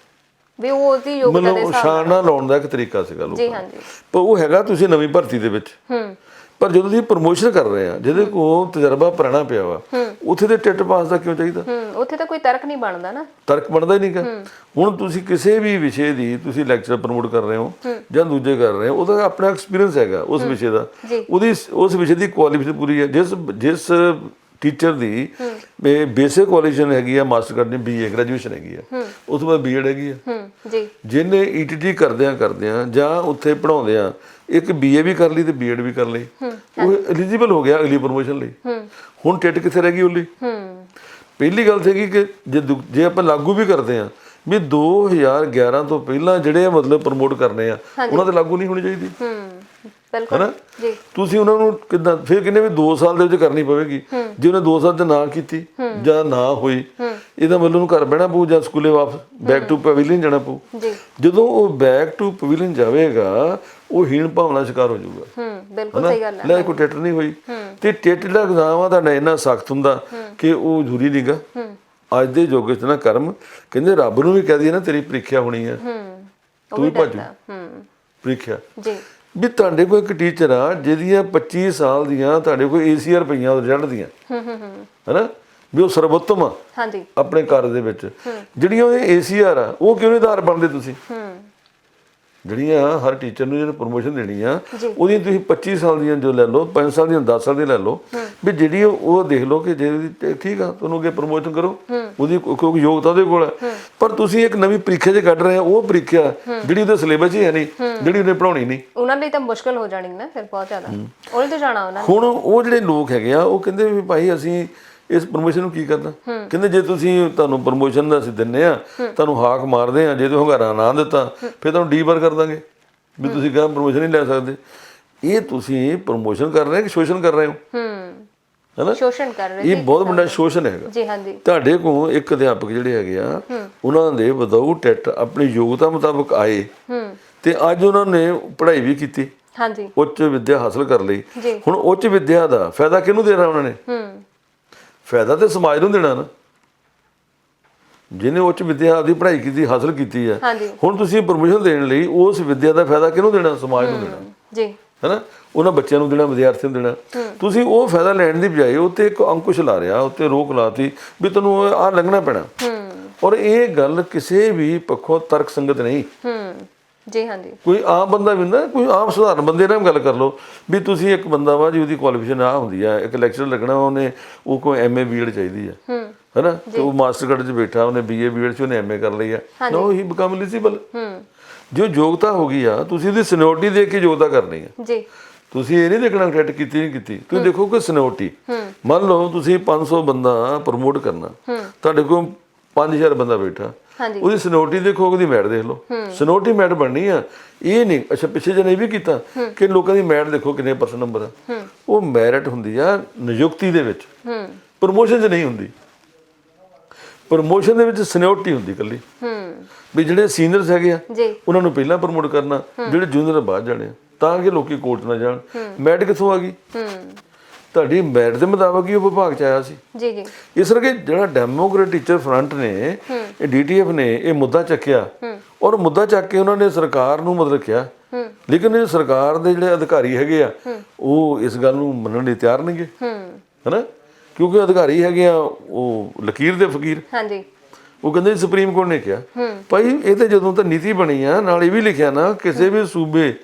ਵੀ ਉਹ ਉਹਦੀ ਯੋਗਤਾ ਦੇ ਮਤਲਬ ਉਹ ਸ਼ਾਨ ਨਾਲ ਲਾਉਣ ਦਾ ਇੱਕ ਤਰੀਕਾ ਸੀਗਾ ਲੋਕਾਂ ਜੀ। ਹਾਂਜੀ। ਪਰ ਉਹ ਹੈਗਾ ਤੁਸੀਂ ਨਵੀਂ ਭਰਤੀ ਦੇ ਵਿੱਚ। ਹੂੰ। ਪਰ ਜਦੋਂ ਤੁਸੀਂ ਪ੍ਰਮੋਸ਼ਨ ਕਰ ਰਹੇ ਆ ਜਿਹਦੇ ਕੋਲ ਤਜਰਬਾ ਪੁਰਾਣਾ ਪਿਆ ਵਾ ਉੱਥੇ ਤੇ ਟੈਟ ਪਾਸ ਦਾ ਕਿਉਂ ਚਾਹੀਦਾ? ਉੱਥੇ ਤਾਂ ਕੋਈ ਤਰਕ ਨਹੀਂ ਬਣਦਾ ਨਾ। ਤਰਕ ਬਣਦਾ ਹੀ ਨਹੀਂਗਾ ਹੁਣ ਤੁਸੀਂ ਕਿਸੇ ਵੀ ਵਿਸ਼ੇ ਦੀ ਤੁਸੀਂ ਲੈਕਚਰ ਪ੍ਰਮੋਟ ਕਰ ਰਹੇ ਹੋ ਜਾਂ ਦੂਜੇ ਕਰ ਰਹੇ ਹੋ ਉਹਦਾ ਆਪਣਾ ਐਕਸਪੀਰੀਅੰਸ ਹੈਗਾ ਉਸ ਵਿਸ਼ੇ ਦਾ। ਉਹਦੀ ਉਸ ਵਿਸ਼ੇ ਦੀ ਕੁਆਲੀਫਿਕੇਸ਼ਨ ਪੂਰੀ ਹੈ। ਜਿਸ ਜਿਸ ਟੀਚਰ ਦੀ ਬੇਸਿਕ ਕੁਆਲੀਫਿਕੇਸ਼ਨ ਹੈਗੀ ਆ ਮਾਸਟਰ ਕਰਨੀ ਬੀਏ ਗ੍ਰੈਜੂਏਸ਼ਨ ਹੈਗੀ ਆ। ਉਸ ਤੋਂ ਬਾਅਦ ਬੀਐਡ ਹੈਗੀ ਆ। ਜੀ। ਜਿਹਨੇ ਈਟੀਟੀ ਕਰਦਿਆਂ ਕਰਦਿਆਂ ਜਾਂ ਉੱਥੇ ਪੜਾਉਂਦਿਆਂ ਇੱਕ ਬੀਏ ਵੀ ਕਰ ਲਈ ਤੇ ਬੀਐਡ ਵੀ ਕਰ ਲਈ। ਉਹ ਐਲੀਜੀਬਲ ਹੋ ਗਿਆ ਅਗਲੀ ਪ੍ਰਮੋਸ਼ਨ ਲਈ। ਹੁਣ ਟਿਟ ਕਿੱਥੇ ਰਹਿ ਗਈ ਉਹਲੀ ਪਹਿਲੀ ਗੱਲ ਸੀਗੀ ਕਿ ਜੇ ਜੇ ਆਪਾਂ ਲਾਗੂ ਵੀ ਕਰਦੇ ਆ ਵੀ 2011 ਤੋਂ ਪਹਿਲਾਂ ਜਿਹੜੇ ਮਤਲਬ ਪ੍ਰਮੋਟ ਕਰਨੇ ਆ ਉਹਨਾਂ ਤੇ ਲਾਗੂ ਨਹੀਂ ਹੋਣੀ ਚਾਹੀਦੀ। ਬਿਲਕੁਲ। ਜੀ। ਤੁਸੀਂ ਉਹਨਾਂ ਨੂੰ ਕਿਦਾਂ ਫਿਰ ਕਿੰਨੇ ਵੀ 2 ਸਾਲ ਦੇ ਵਿੱਚ ਕਰਨੀ ਪਵੇਗੀ। ਜੇ ਉਹਨੇ 2 ਸਾਲ ਤੇ ਨਾ ਕੀਤੀ ਜਾਂ ਨਾ ਹੋਈ ਇਹਦਾ ਮਤਲਬ ਉਹਨੂੰ ਘਰ ਬਹਿਣਾ ਪਊ ਜਾਂ ਸਕੂਲੇ ਵਾਪਸ ਬੈਕ ਟੂ ਪਵੇਲੀਅਨ ਜਾਣਾ ਪਊ। ਜੀ। ਜਦੋਂ ਉਹ ਬੈਕ ਟੂ ਪਵੇਲੀਅਨ ਜਾਵੇਗਾ ਉਹ ਹੀਣ ਭਾਵਨਾ ਸ਼ਿਕਾਰ ਹੋ ਜਾਊਗਾ। ਹੂੰ ਬਿਲਕੁਲ ਸਹੀ ਗੱਲ ਹੈ। ਲੈ ਕੋਈ ਟੈਟ ਨਹੀਂ ਹੋਈ। ਤੇ ਟੈਟ ਦਾ ਐਗਜ਼ਾਮ ਆ ਤੁਹਾਡਾ ਇੰਨਾ ਸਖਤ ਹੁੰਦਾ ਕਿ ਉਹ ਜ਼ਰੂਰੀ ਨਹੀਂਗਾ ਅੱਜ ਦੇ ਯੁੱਗ 'ਚ ਨਾ ਕਰਮ ਕਹਿੰਦੇ ਰੱਬ ਨੂੰ ਵੀ ਕਹਿ ਦਈਏ ਨਾ ਤੇਰੀ ਪ੍ਰੀਖਿਆ ਹੋਣੀ ਹੂੰ। ਉਹ ਤੂੰ ਵੀ ਭੱਜ। ਹੂੰ। ਪ੍ਰੀਖਿਆ। ਜੀ। ਵੀ ਤੁਹਾਡੇ ਕੋਲ ਇੱਕ ਟੀਚਰ ਆ ਜਿਹਦੀਆਂ 25 ਸਾਲ ਦੀਆਂ ਤੁਹਾਡੇ ਕੋਲ ਏਸੀਆਰ ਪਈਆਂ ਰਿਜ਼ਲਟ ਦੀਆਂ। ਹੂੰ ਹੂੰ ਹੈਨਾ? ਵੀ ਉਹ ਸਰਵੋਤਮ ਆ ਹਾਂਜੀ। ਆਪਣੇ ਘਰ ਦੇ ਵਿੱਚ। ਜਿਹੜੀਆਂ ਉਹਦੇ ਏਸੀਆਰ ਆ ਉਹ ਕਿਉਂ ਨਹੀਂ ਆਧਾਰ ਬਣਦੇ ਤੁਸੀਂ? ਹੂੰ। ਜਿਹੜੀਆਂ ਹਰ ਟੀਚਰ ਨੂੰ ਜਿਹਨੇ ਪ੍ਰੋਮੋਸ਼ਨ ਦੇਣੀ ਆ ਜੀ। ਉਹਦੀਆਂ ਤੁਸੀਂ 25 ਸਾਲ ਦੀਆਂ ਜੋ ਲੈ ਲਓ 5 ਸਾਲ ਦੀਆਂ 10 ਸਾਲ ਦੀਆਂ ਲੈ ਲਓ ਵੀ ਜਿਹੜੀ ਉਹ ਦੇਖ ਲਓ ਕਿ ਜੇ ਉਹਦੀ ਤੇ ਠੀਕ ਆ ਤੁਹਾਨੂੰ ਅੱਗੇ ਪ੍ਰੋਮੋਸ਼ਨ ਕਰੋ। ਉਹਦੀ ਕਿਉਂਕਿ ਯੋਗਤਾ ਉਹਦੇ ਕੋਲ ਹੈ। ਪਰ ਤੁਸੀਂ ਇੱਕ ਨਵੀਂ ਪ੍ਰੀਖਿਆ 'ਚ ਕੱਢ ਰਹੇ ਆ ਉਹ ਪ੍ਰੀਖਿਆ ਜਿਹੜੀ ਉਹਦੇ ਸਿਲੇਬਸ 'ਚ ਹੀ ਹੈ ਨਹੀਂ ਜਿਹੜੀ ਉਹਨੇ ਪੜਾਉਣੀ ਨਹੀਂ। ਉਹਨਾਂ ਲਈ ਤਾਂ ਮੁਸ਼ਕਲ ਹੋ ਜਾਣੀ ਨਾ ਫਿਰ ਬਹੁਤ ਜ਼ਿਆਦਾ। ਉਹਨੇ ਤਾਂ ਜਾਣਾ ਉਹਨਾਂ ਨੇ। ਹੁਣ ਉਹ ਜਿਹੜੇ ਲੋਕ ਹੈਗੇ ਆ ਉਹ ਕਹਿੰਦੇ ਵੀ ਭਾਈ ਅਸੀਂ ਇਸ ਪ੍ਰਮੋਸ਼ਨ ਨੂੰ ਕੀ ਕਰਨਾ? ਕਹਿੰਦੇ ਜੇ ਤੁਸੀਂ ਤੁਹਾਨੂੰ ਪ੍ਰਮੋਸ਼ਨ ਦਾ ਅਸੀਂ ਦਿੰਨੇ ਆ ਤੁਹਾਨੂੰ ਹਾਕ ਮਾਰਦੇ ਆ ਜੇ ਤੁਸੀਂ ਹੰਗਾਰਾ ਨਾ ਦਿੱਤਾ ਫਿਰ ਤੁਹਾਨੂੰ ਡੀਬਰ ਕਰ ਦਾਂਗੇ। ਵੀ ਤੁਸੀਂ ਕਹਾਂ ਪ੍ਰਮੋਸ਼ਨ ਨਹੀਂ ਲੈ ਸਕਦੇ। ਇਹ ਤੁਸੀਂ ਪ੍ਰਮੋਸ਼ਨ ਕਰ ਰਹੇ ਹੋ ਕਿ ਸ਼ੋਸ਼ਣ ਕਰ ਰਹੇ ਹੋ? ਹੂੰ। ਹੈਨਾ? ਸ਼ੋਸ਼ਣ ਕਰ ਰਹੇ ਇਹ ਬਹੁਤ ਵੱਡਾ ਸ਼ੋਸ਼ਣ ਹੈਗਾ। ਜੀ ਹਾਂਜੀ। ਤੁਹਾਡੇ ਕੋਲ ਇੱਕ ਅਧਿਆਪਕ ਜਿਹੜੇ ਹੈਗੇ ਆ ਉਹਨਾਂ ਦੇ ਵਿਦਆਊਟ ਟੈਟ ਆਪਣੀ ਯੋਗਤਾ ਮੁਤਾਬਕ ਆਏ ਹੂੰ। ਤੇ ਅੱਜ ਉਹਨਾਂ ਨੇ ਪੜ੍ਹਾਈ ਵੀ ਕੀਤੀ। ਹਾਂਜੀ। ਉੱਚ ਵਿੱਦਿਆ ਹਾਸਲ ਕਰ ਲਈ। ਹੁਣ ਉੱਚ ਵਿੱਦਿਆ ਦਾ ਫਾਇਦਾ ਕਿਹਨੂੰ ਦੇਣਾ ਉਹਨਾਂ ਨੇ? ਹੂੰ। ਫਾਇਦਾ ਤੇ ਸਮਾਜ ਨੂੰ ਦੇਣਾ ਨਾ। ਜਿਹਨੇ ਉੱਚ ਵਿੱਦਿਆ ਦੀ ਪੜ੍ਹਾਈ ਕੀਤੀ ਹਾਸਲ ਕੀਤੀ ਹੈ। ਹੁਣ ਤੁਸੀਂ ਪ੍ਰਮੋਸ਼ਨ ਦੇਣ ਲਈ ਉਸ ਵਿੱਦਿਆ ਦਾ ਫਾਇਦਾ ਕਿਹਨੂੰ ਦੇਣਾ ਸਮਾਜ ਨੂੰ ਦੇਣਾ? ਜੀ। ਹੈਨਾ? ਉਹਨਾਂ ਬੱਚਿਆਂ ਨੂੰ ਦੇਣਾ ਵਿਦਿਆਰਥੀਆਂ ਨੂੰ ਦੇਣਾ। ਤੁਸੀਂ ਉਹ ਫਾਇਦਾ ਲੈਣ ਦੀ ਬਜਾਏ ਉੱਤੇ ਇੱਕ ਅੰਕੁਸ਼ ਲਾ ਰਿਆ ਉੱਤੇ ਰੋਕ ਲਾਤੀ ਵੀ ਤੈਨੂੰ ਆ ਲੰਘਣਾ ਪੈਣਾ। ਹੂੰ। ਔਰ ਇਹ ਗੱਲ ਕਿਸੇ ਵੀ ਪੱਖੋਂ ਤਰਕ ਸੰਗਤ ਨਹੀਂ। ਹੂੰ। ਜੀ ਹਾਂਜੀ। ਕੋਈ ਆਮ ਬੰਦਾ ਵੀ ਹੁੰਦਾ ਕੋਈ ਆਮ ਸਧਾਰਨ ਬੰਦੇ ਨਾਲ ਗੱਲ ਕਰ ਲਓ ਵੀ ਤੁਸੀਂ ਇੱਕ ਬੰਦਾ ਵਾ ਜੀ ਉਹਦੀ ਕੁਆਲੀਫਿਕੇਸ਼ਨ ਆ ਹੁੰਦੀ ਆ ਇੱਕ ਲੈਕਚਰ ਲੱਗਣਾ ਉਹਨੇ ਉਹ ਕੋਈ ਐਮਏ ਬੀਐਡ ਚਾਹੀਦੀ ਆ। ਹੂੰ। ਹੈਨਾ? ਤੇ ਉਹ ਮਾਸਟਰ ਕਾਰਡ 'ਚ ਬੈਠਾ ਉਹਨੇ ਬੀਏ ਬੀਐਡ 'ਚ ਉਹਨੇ ਐਮਏ ਕਰ ਲਈ ਆ। ਨੋ ਹੀ ਬਿਕਮ ਐਲੀਜੀਬਲ ਹੂੰ। ਜੋ ਯੋਗਤਾ ਹੋ ਗਈ ਆ ਤੁਸੀਂ ਉਹਦੀ ਸਿਨਿਓਰਟੀ ਦੇਖ ਕੇ ਯੋਗਤਾ ਕਰਨੀ ਆ। ਜੀ। ਤੁਸੀਂ ਇਹ ਨਹੀਂ ਦੇਖਣਾ ਟੈਟ ਕੀਤੀ ਨਹੀਂ ਕੀਤੀ। ਤੁਸੀਂ ਦੇਖੋ ਕਿ ਸਿਨਿਓਰਟੀ ਮੰਨ ਲਓ ਤੁਸੀਂ 500 ਬੰਦਾ ਪ੍ਰਮੋਟ ਕਰਨਾ। ਤੁਹਾਡੇ ਕੋਲ 5000 ਬੰਦਾ ਬੈਠਾ। ਉਹਦੀ ਸਿਨੋਰਟੀ ਦੇਖੋ ਉਹਦੀ ਮੈਟ ਦੇਖ ਲਓ। ਸਿਨੋਰਟੀ ਮੈਟ ਬਣਨੀ ਆ। ਇਹ ਨਹੀਂ ਅੱਛਾ ਪਿੱਛੇ ਜਨੇ ਵੀ ਕੀਤਾ ਕਿ ਲੋਕਾਂ ਦੀ ਮੈਟ ਦੇਖੋ ਕਿੰਨੇ ਪਰਸੈਂਟ ਨੰਬਰ ਆ। ਉਹ ਮੈਰਿਟ ਹੁੰਦੀ ਆ ਨਿਯੁਕਤੀ ਦੇ ਵਿੱਚ। ਪ੍ਰਮੋਸ਼ਨ 'ਚ ਨਹੀਂ ਹੁੰਦੀ। ਪ੍ਰਮੋਸ਼ਨ ਦੇ ਵਿੱਚ ਸਿਨਿਓਰਟੀ ਹੁੰਦੀ ਕੱਲੀ ਹੂੰ। ਵੀ ਜਿਹੜੇ ਸੀਨੀਅਰਸ ਹੈਗੇ ਆ ਉਹਨਾਂ ਨੂੰ ਪਹਿਲਾਂ ਪ੍ਰਮੋਟ ਕਰਨਾ। ਜਿਹੜੇ ਜੂਨੀਅਰ ਬਾਅਦ ਜਾਣੇ ਤਾਂ ਕਿ ਲੋਕੀ ਕੋਰਟ ਨਾ ਜਾਣ। ਮੈਟ ਕਿੱਥੋਂ ਆ ਗਈ? ਹੂੰ। ਤੁਹਾਡੀ ਮੈਟ ਦੇ ਮੁਤਾਬਕ ਹੀ ਉਹ ਵਿਭਾਗ ਚ ਆਇਆ ਸੀ। ਜੀ ਜੀ। ਇਸ ਕਰਕੇ ਜਿਹੜਾ ਡੈਮੋਕ੍ਰੇਟ ਟੀਚਰ ਫਰੰਟ ਨੇ ਇਹ ਡੀਟੀਐਫ ਨੇ ਇਹ ਮੁੱਦਾ ਚੱਕਿਆ। ਔਰ ਮੁੱਦਾ ਚੱਕ ਕੇ ਉਹਨਾਂ ਨੇ ਸਰਕਾਰ ਨੂੰ ਮਤਲਬ ਕਿਹਾ ਲੇਕਿਨ ਇਹ ਸਰਕਾਰ ਦੇ ਜਿਹੜੇ ਅਧਿਕਾਰੀ ਹੈਗੇ ਆ ਉਹ ਇਸ ਗੱਲ ਨੂੰ ਮੰਨਣ ਲਈ ਤਿਆਰ ਨਹੀਂਗੇ। ਹੈਨਾ? ਕਿਉਂਕਿ ਅਧਿਕਾਰੀ ਹੈਗੇ ਆ ਉਹ ਲਕੀਰ ਦੇ ਫਕੀਰ। ਹਾਂਜੀ। ਉਹ ਕਹਿੰਦੇ ਸੁਪਰੀਮ ਕੋਰਟ ਨੇ ਕਿਹਾ। ਭਾਈ ਇਹ ਤੇ ਜਦੋਂ ਤਾਂ ਨੀਤੀ ਬਣੀ ਆ ਨਾਲ ਇਹ ਵੀ ਲਿਖਿਆ ਨਾ ਕਿਸੇ ਵੀ ਸੂਬੇ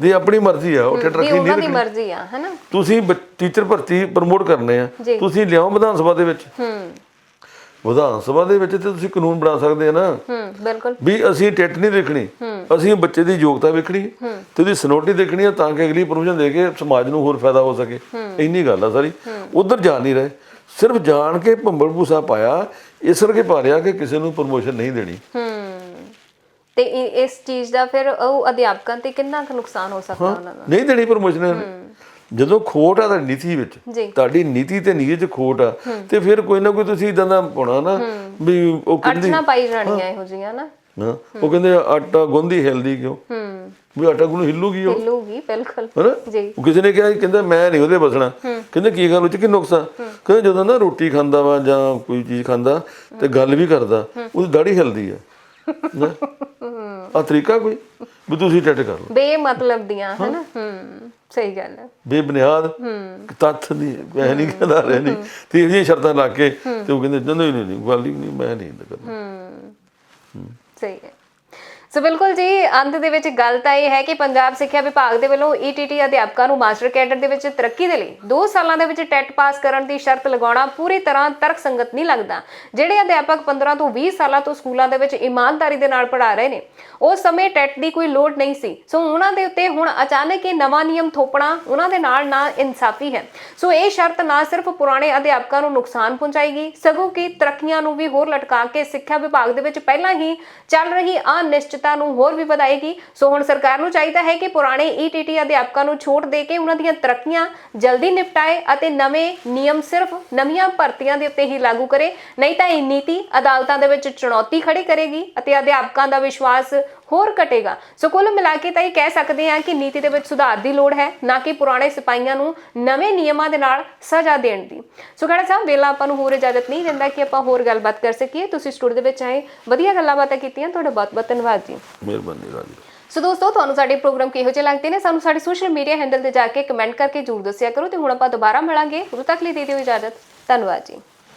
ਦੀ ਆਪਣੀ ਮਰਜ਼ੀ ਆ ਉਹ ਟੱਟ ਵੀ ਰੱਖੀ ਉਹਨਾਂ ਨਹੀਂ ਦੀ ਮਰਜ਼ੀ ਆ ਹੈਨਾ? ਤੁਸੀਂ ਟੀਚਰ ਭਰਤੀ ਪ੍ਰਮੋਟ ਕਰਨੇ ਆ। ਤੁਸੀਂ ਲਿਆਓ ਵਿਧਾਨ ਸਭਾ ਦੇ ਵਿੱਚ। ਹੂੰ। ਵਿਧਾਨ ਸਭਾ ਦੇ ਵਿੱਚ ਤੇ ਤੁਸੀਂ ਕਾਨੂੰਨ ਬਣਾ ਸਕਦੇ ਆ ਨਾ। ਹੂੰ ਬਿਲਕੁਲ। ਵੀ ਅਸੀਂ ਟੈਟ ਨਹੀਂ ਦੇਖਣੀ। ਅਸੀਂ ਬੱਚੇ ਦੀ ਯੋਗਤਾ ਵੇਖਣੀ ਤੇ ਉਹਦੀ ਸਨੋਟੀ ਦੇਖਣੀ ਆ ਤਾਂ ਕਿ ਅਗਲੀ ਪ੍ਰੋਵੀਜ਼ਨ ਦੇ ਕੇ ਸਮਾਜ ਨੂੰ ਹੋਰ ਫਾਇਦਾ ਹੋ ਸਕੇ। ਇੰਨੀ ਗੱਲ ਆ ਸਾਰੀ। ਉਧਰ ਜਾ ਨਹੀਂ ਰਹੇ। ਸਿਰਫ ਜਾਣ ਕੇ ਭੰਬਲ ਭੂਸਾ ਪਾਇਆ ਇਸ ਕਰਕੇ ਪਾ ਲਿਆ ਕਿ ਕਿਸੇ ਨੂੰ ਪ੍ਰਮੋਸ਼ਨ ਨਹੀਂ ਦੇਣੀ। ਹੂੰ। ਤੇ ਇ- ਇਸ ਚੀਜ਼ ਦਾ ਫਿਰ ਉਹ ਅਧਿਆਪਕਾਂ ਤੇ ਕਿੰਨਾ ਕੁ ਨੁਕਸਾਨ ਹੋ ਸਕਦਾ ਉਹਨਾਂ ਦਾ? ਨਹੀਂ ਦੇਣੀ ਪ੍ਰਮੋਸ਼ਨ ਜਦੋਂ ਖੋਟ ਆ ਤੁਹਾਡੀ ਨੀਤੀ ਵਿੱਚ ਜੀ। ਤੁਹਾਡੀ ਨੀਤੀ ਤੇ ਨੀਅਤ 'ਚ ਖੋਟ ਆ ਤੇ ਫਿਰ ਕੋਈ ਨਾ ਕੋਈ ਤੁਸੀਂ ਇਦਾਂ ਦਾ ਪਾਉਣਾ ਨਾ ਵੀ ਉਹ ਕਹਿੰਦੀ ਅੜਚਣਾ ਪਾਈ ਜਾਣੀਆਂ ਇਹੋ ਜੀਆਂ ਨਾ। ਹਾਂ ਉਹ ਕਹਿੰਦੇ ਆਟਾ ਗੁੰਦੀ ਹਿਲਦੀ ਕਿਉਂ? ਹੂੰ। ਵੀ ਆਟਾ ਗੁੰਨ ਹਿੱਲੂਗੀ ਉਹ? ਹਿੱਲੂਗੀ ਬਿਲਕੁਲ। ਹਨਾ? ਜੀ। ਉਹ ਕਿਸੇ ਨੇ ਕਿਹਾ ਕਹਿੰਦਾ ਮੈਂ ਨਹੀਂ ਉਹਦੇ ਬਸਣਾ ਕਹਿੰਦੇ ਕੀ ਗੱਲ ਉੱਚ ਕੀ ਨੁਕਸਾ ਕਹਿੰਦੇ ਜਦੋਂ ਨਾ ਰੋਟੀ ਖਾਂਦਾ ਵਾ ਜਾਂ ਕੋਈ ਚੀਜ਼ ਖਾਂਦਾ ਤੇ ਗੱਲ ਵੀ ਕਰਦਾ ਉਹਦੀ ਦਾੜੀ ਹਿਲਦੀ ਆ। ਆ ਤਰੀਕਾ ਕੋਈ? ਵੀ ਤੁਸੀਂ ਟੱਟ ਕਰ ਲਓ। ਬੇਮਤਲਬ ਦੀਆਂ ਹੈਨਾ? ਹੂੰ ਸਹੀ ਗੱਲ ਹੈ ਬੇਬੁਨਿਆਦ। ਤੱਥ ਨਹੀਂ ਮੈਂ ਨਹੀਂ ਕਹਿੰਦਾ ਰਹੇ ਨਹੀਂ ਤੇ ਇਹ ਜਿਹੀਆਂ ਸ਼ਰਤਾਂ ਲਾ ਕੇ ਤੇ ਉਹ ਕਹਿੰਦੇ ਨਹੀਂ ਨਹੀਂ ਨਹੀਂ ਗੱਲ ਹੀ ਨਹੀਂ ਮੈਂ ਨਹੀਂ ਇਹਦਾ ਕਰਨਾ ਸਹੀ ਹੈ। ਸੋ ਬਿਲਕੁਲ ਜੀ, ਅੰਤ ਦੇ ਵਿੱਚ ਗੱਲ ਤਾਂ ਇਹ ਹੈ ਕਿ ਪੰਜਾਬ ਸਿੱਖਿਆ ਵਿਭਾਗ ਦੇ ਵੱਲੋਂ ਈਟੀਟੀ ਅਧਿਆਪਕਾਂ ਨੂੰ ਮਾਸਟਰ ਕੈਡਰ ਦੇ ਵਿੱਚ ਤਰੱਕੀ ਦੇ ਲਈ 2 ਸਾਲਾਂ ਦੇ ਵਿੱਚ ਟੈਟ ਪਾਸ ਕਰਨ ਦੀ ਸ਼ਰਤ ਲਗਾਉਣਾ ਪੂਰੀ ਤਰ੍ਹਾਂ ਤਰਕਸੰਗਤ ਨਹੀਂ ਲੱਗਦਾ। ਜਿਹੜੇ ਅਧਿਆਪਕ 15 ਤੋਂ 20 ਸਾਲਾਂ ਤੋਂ ਸਕੂਲਾਂ ਦੇ ਵਿੱਚ ਇਮਾਨਦਾਰੀ ਦੇ ਨਾਲ ਪੜ੍ਹਾ ਰਹੇ ਨੇ ਉਸ ਸਮੇਂ ਟੈਟ ਦੀ ਕੋਈ ਲੋੜ ਨਹੀਂ ਸੀ। ਸੋ ਉਹਨਾਂ ਦੇ ਉੱਤੇ ਹੁਣ ਅਚਾਨਕ ਇਹ ਨਵਾਂ ਨਿਯਮ ਥੋਪਣਾ ਉਹਨਾਂ ਦੇ ਨਾਲ ਨਾ ਇਨਸਾਫੀ ਹੈ। ਸੋ ਇਹ ਸ਼ਰਤ ਨਾ ਸਿਰਫ ਪੁਰਾਣੇ ਅਧਿਆਪਕਾਂ ਨੂੰ ਨੁਕਸਾਨ ਪਹੁੰਚਾਏਗੀ, ਸਗੋਂ ਕਿ ਤਰੱਕੀਆਂ ਨੂੰ ਵੀ ਹੋਰ ਲਟਕਾ ਕੇ ਸਿੱਖਿਆ ਵਿਭਾਗ ਦੇ ਵਿੱਚ ਪਹਿਲਾਂ ਹੀ ਚੱਲ ਰਹੀ ਅਨਿਸ਼ਚਿਤਤਾ ਨੂੰ ਹੋਰ ਵੀ ਵਧਾਏਗੀ। ਸੋ ਹੁਣ ਸਰਕਾਰ ਨੂੰ ਚਾਹੀਦਾ ਹੈ ਕਿ ਪੁਰਾਣੇ ਈਟੀਟੀ ਅਧਿਆਪਕਾਂ ਨੂੰ ਛੋਟ ਦੇ ਕੇ ਉਹਨਾਂ ਦੀਆਂ ਤਰੱਕੀਆਂ ਜਲਦੀ ਨਿਪਟਾਏ ਅਤੇ ਨਵੇਂ ਨਿਯਮ ਸਿਰਫ ਨਵੀਆਂ ਭਰਤੀਆਂ ਦੇ ਉੱਤੇ ਹੀ ਲਾਗੂ ਕਰੇ। ਨਹੀਂ ਤਾਂ ਇਹ ਨੀਤੀ ਅਦਾਲਤਾਂ ਦੇ ਵਿੱਚ ਚੁਣੌਤੀ ਖੜੀ ਕਰੇਗੀ ਅਤੇ ਅਧਿਆਪਕਾਂ ਦਾ ਵਿਸ਼ਵਾਸ ਹੋਰ ਘਟੇਗਾ। ਸੋ ਕੁੱਲ ਮਿਲਾ ਕੇ ਤਾਂ ਇਹ ਕਹਿ ਸਕਦੇ ਹਾਂ ਕਿ ਨੀਤੀ ਦੇ ਵਿੱਚ ਸੁਧਾਰ ਦੀ ਲੋੜ ਹੈ ਨਾ ਕਿ ਪੁਰਾਣੇ ਸਿਪਾਹੀਆਂ ਨੂੰ ਨਵੇਂ ਨਿਯਮਾਂ ਦੇ ਨਾਲ ਸਜ਼ਾ ਦੇਣ ਦੀ। ਸੋ ਖੜਾ ਸਾਹਿਬ ਵੇਲਾ ਆਪਾਂ ਨੂੰ ਹੋਰ ਇਜਾਜ਼ਤ ਨਹੀਂ ਦਿੰਦਾ ਕਿ ਆਪਾਂ ਹੋਰ ਗੱਲਬਾਤ ਕਰ ਸਕੀਏ। ਤੁਸੀਂ ਸਟੂਡੀਓ ਦੇ ਵਿੱਚ ਆਏ ਵਧੀਆ ਗੱਲਾਂ ਬਾਤਾਂ ਕੀਤੀਆਂ ਤੁਹਾਡਾ ਬਹੁਤ ਬਹੁਤ ਧੰਨਵਾਦ ਜੀ। ਮਿਹਰਬਾਨੀ ਰਾਜੀ ਸੋ ਦੋਸਤੋ ਤੁਹਾਨੂੰ ਸਾਡੇ ਪ੍ਰੋਗਰਾਮ ਕਿਹੋ ਜਿਹੇ ਲੱਗਦੇ ਨੇ ਸਾਨੂੰ ਸਾਡੇ ਸੋਸ਼ਲ ਮੀਡੀਆ ਹੈਂਡਲ ਤੇ ਜਾ ਕੇ ਕਮੈਂਟ ਕਰਕੇ ਜਰੂਰ ਦੱਸਿਆ ਕਰੋ ਤੇ ਹੁਣ ਆਪਾਂ ਦੁਬਾਰਾ ਮਿਲਾਂਗੇ। ਉਦੋਂ ਤੱਕ ਲਈ ਦੇ ਦਿਓ ਇਜਾਜ਼ਤ। ਧੰਨਵਾਦ ਜੀ।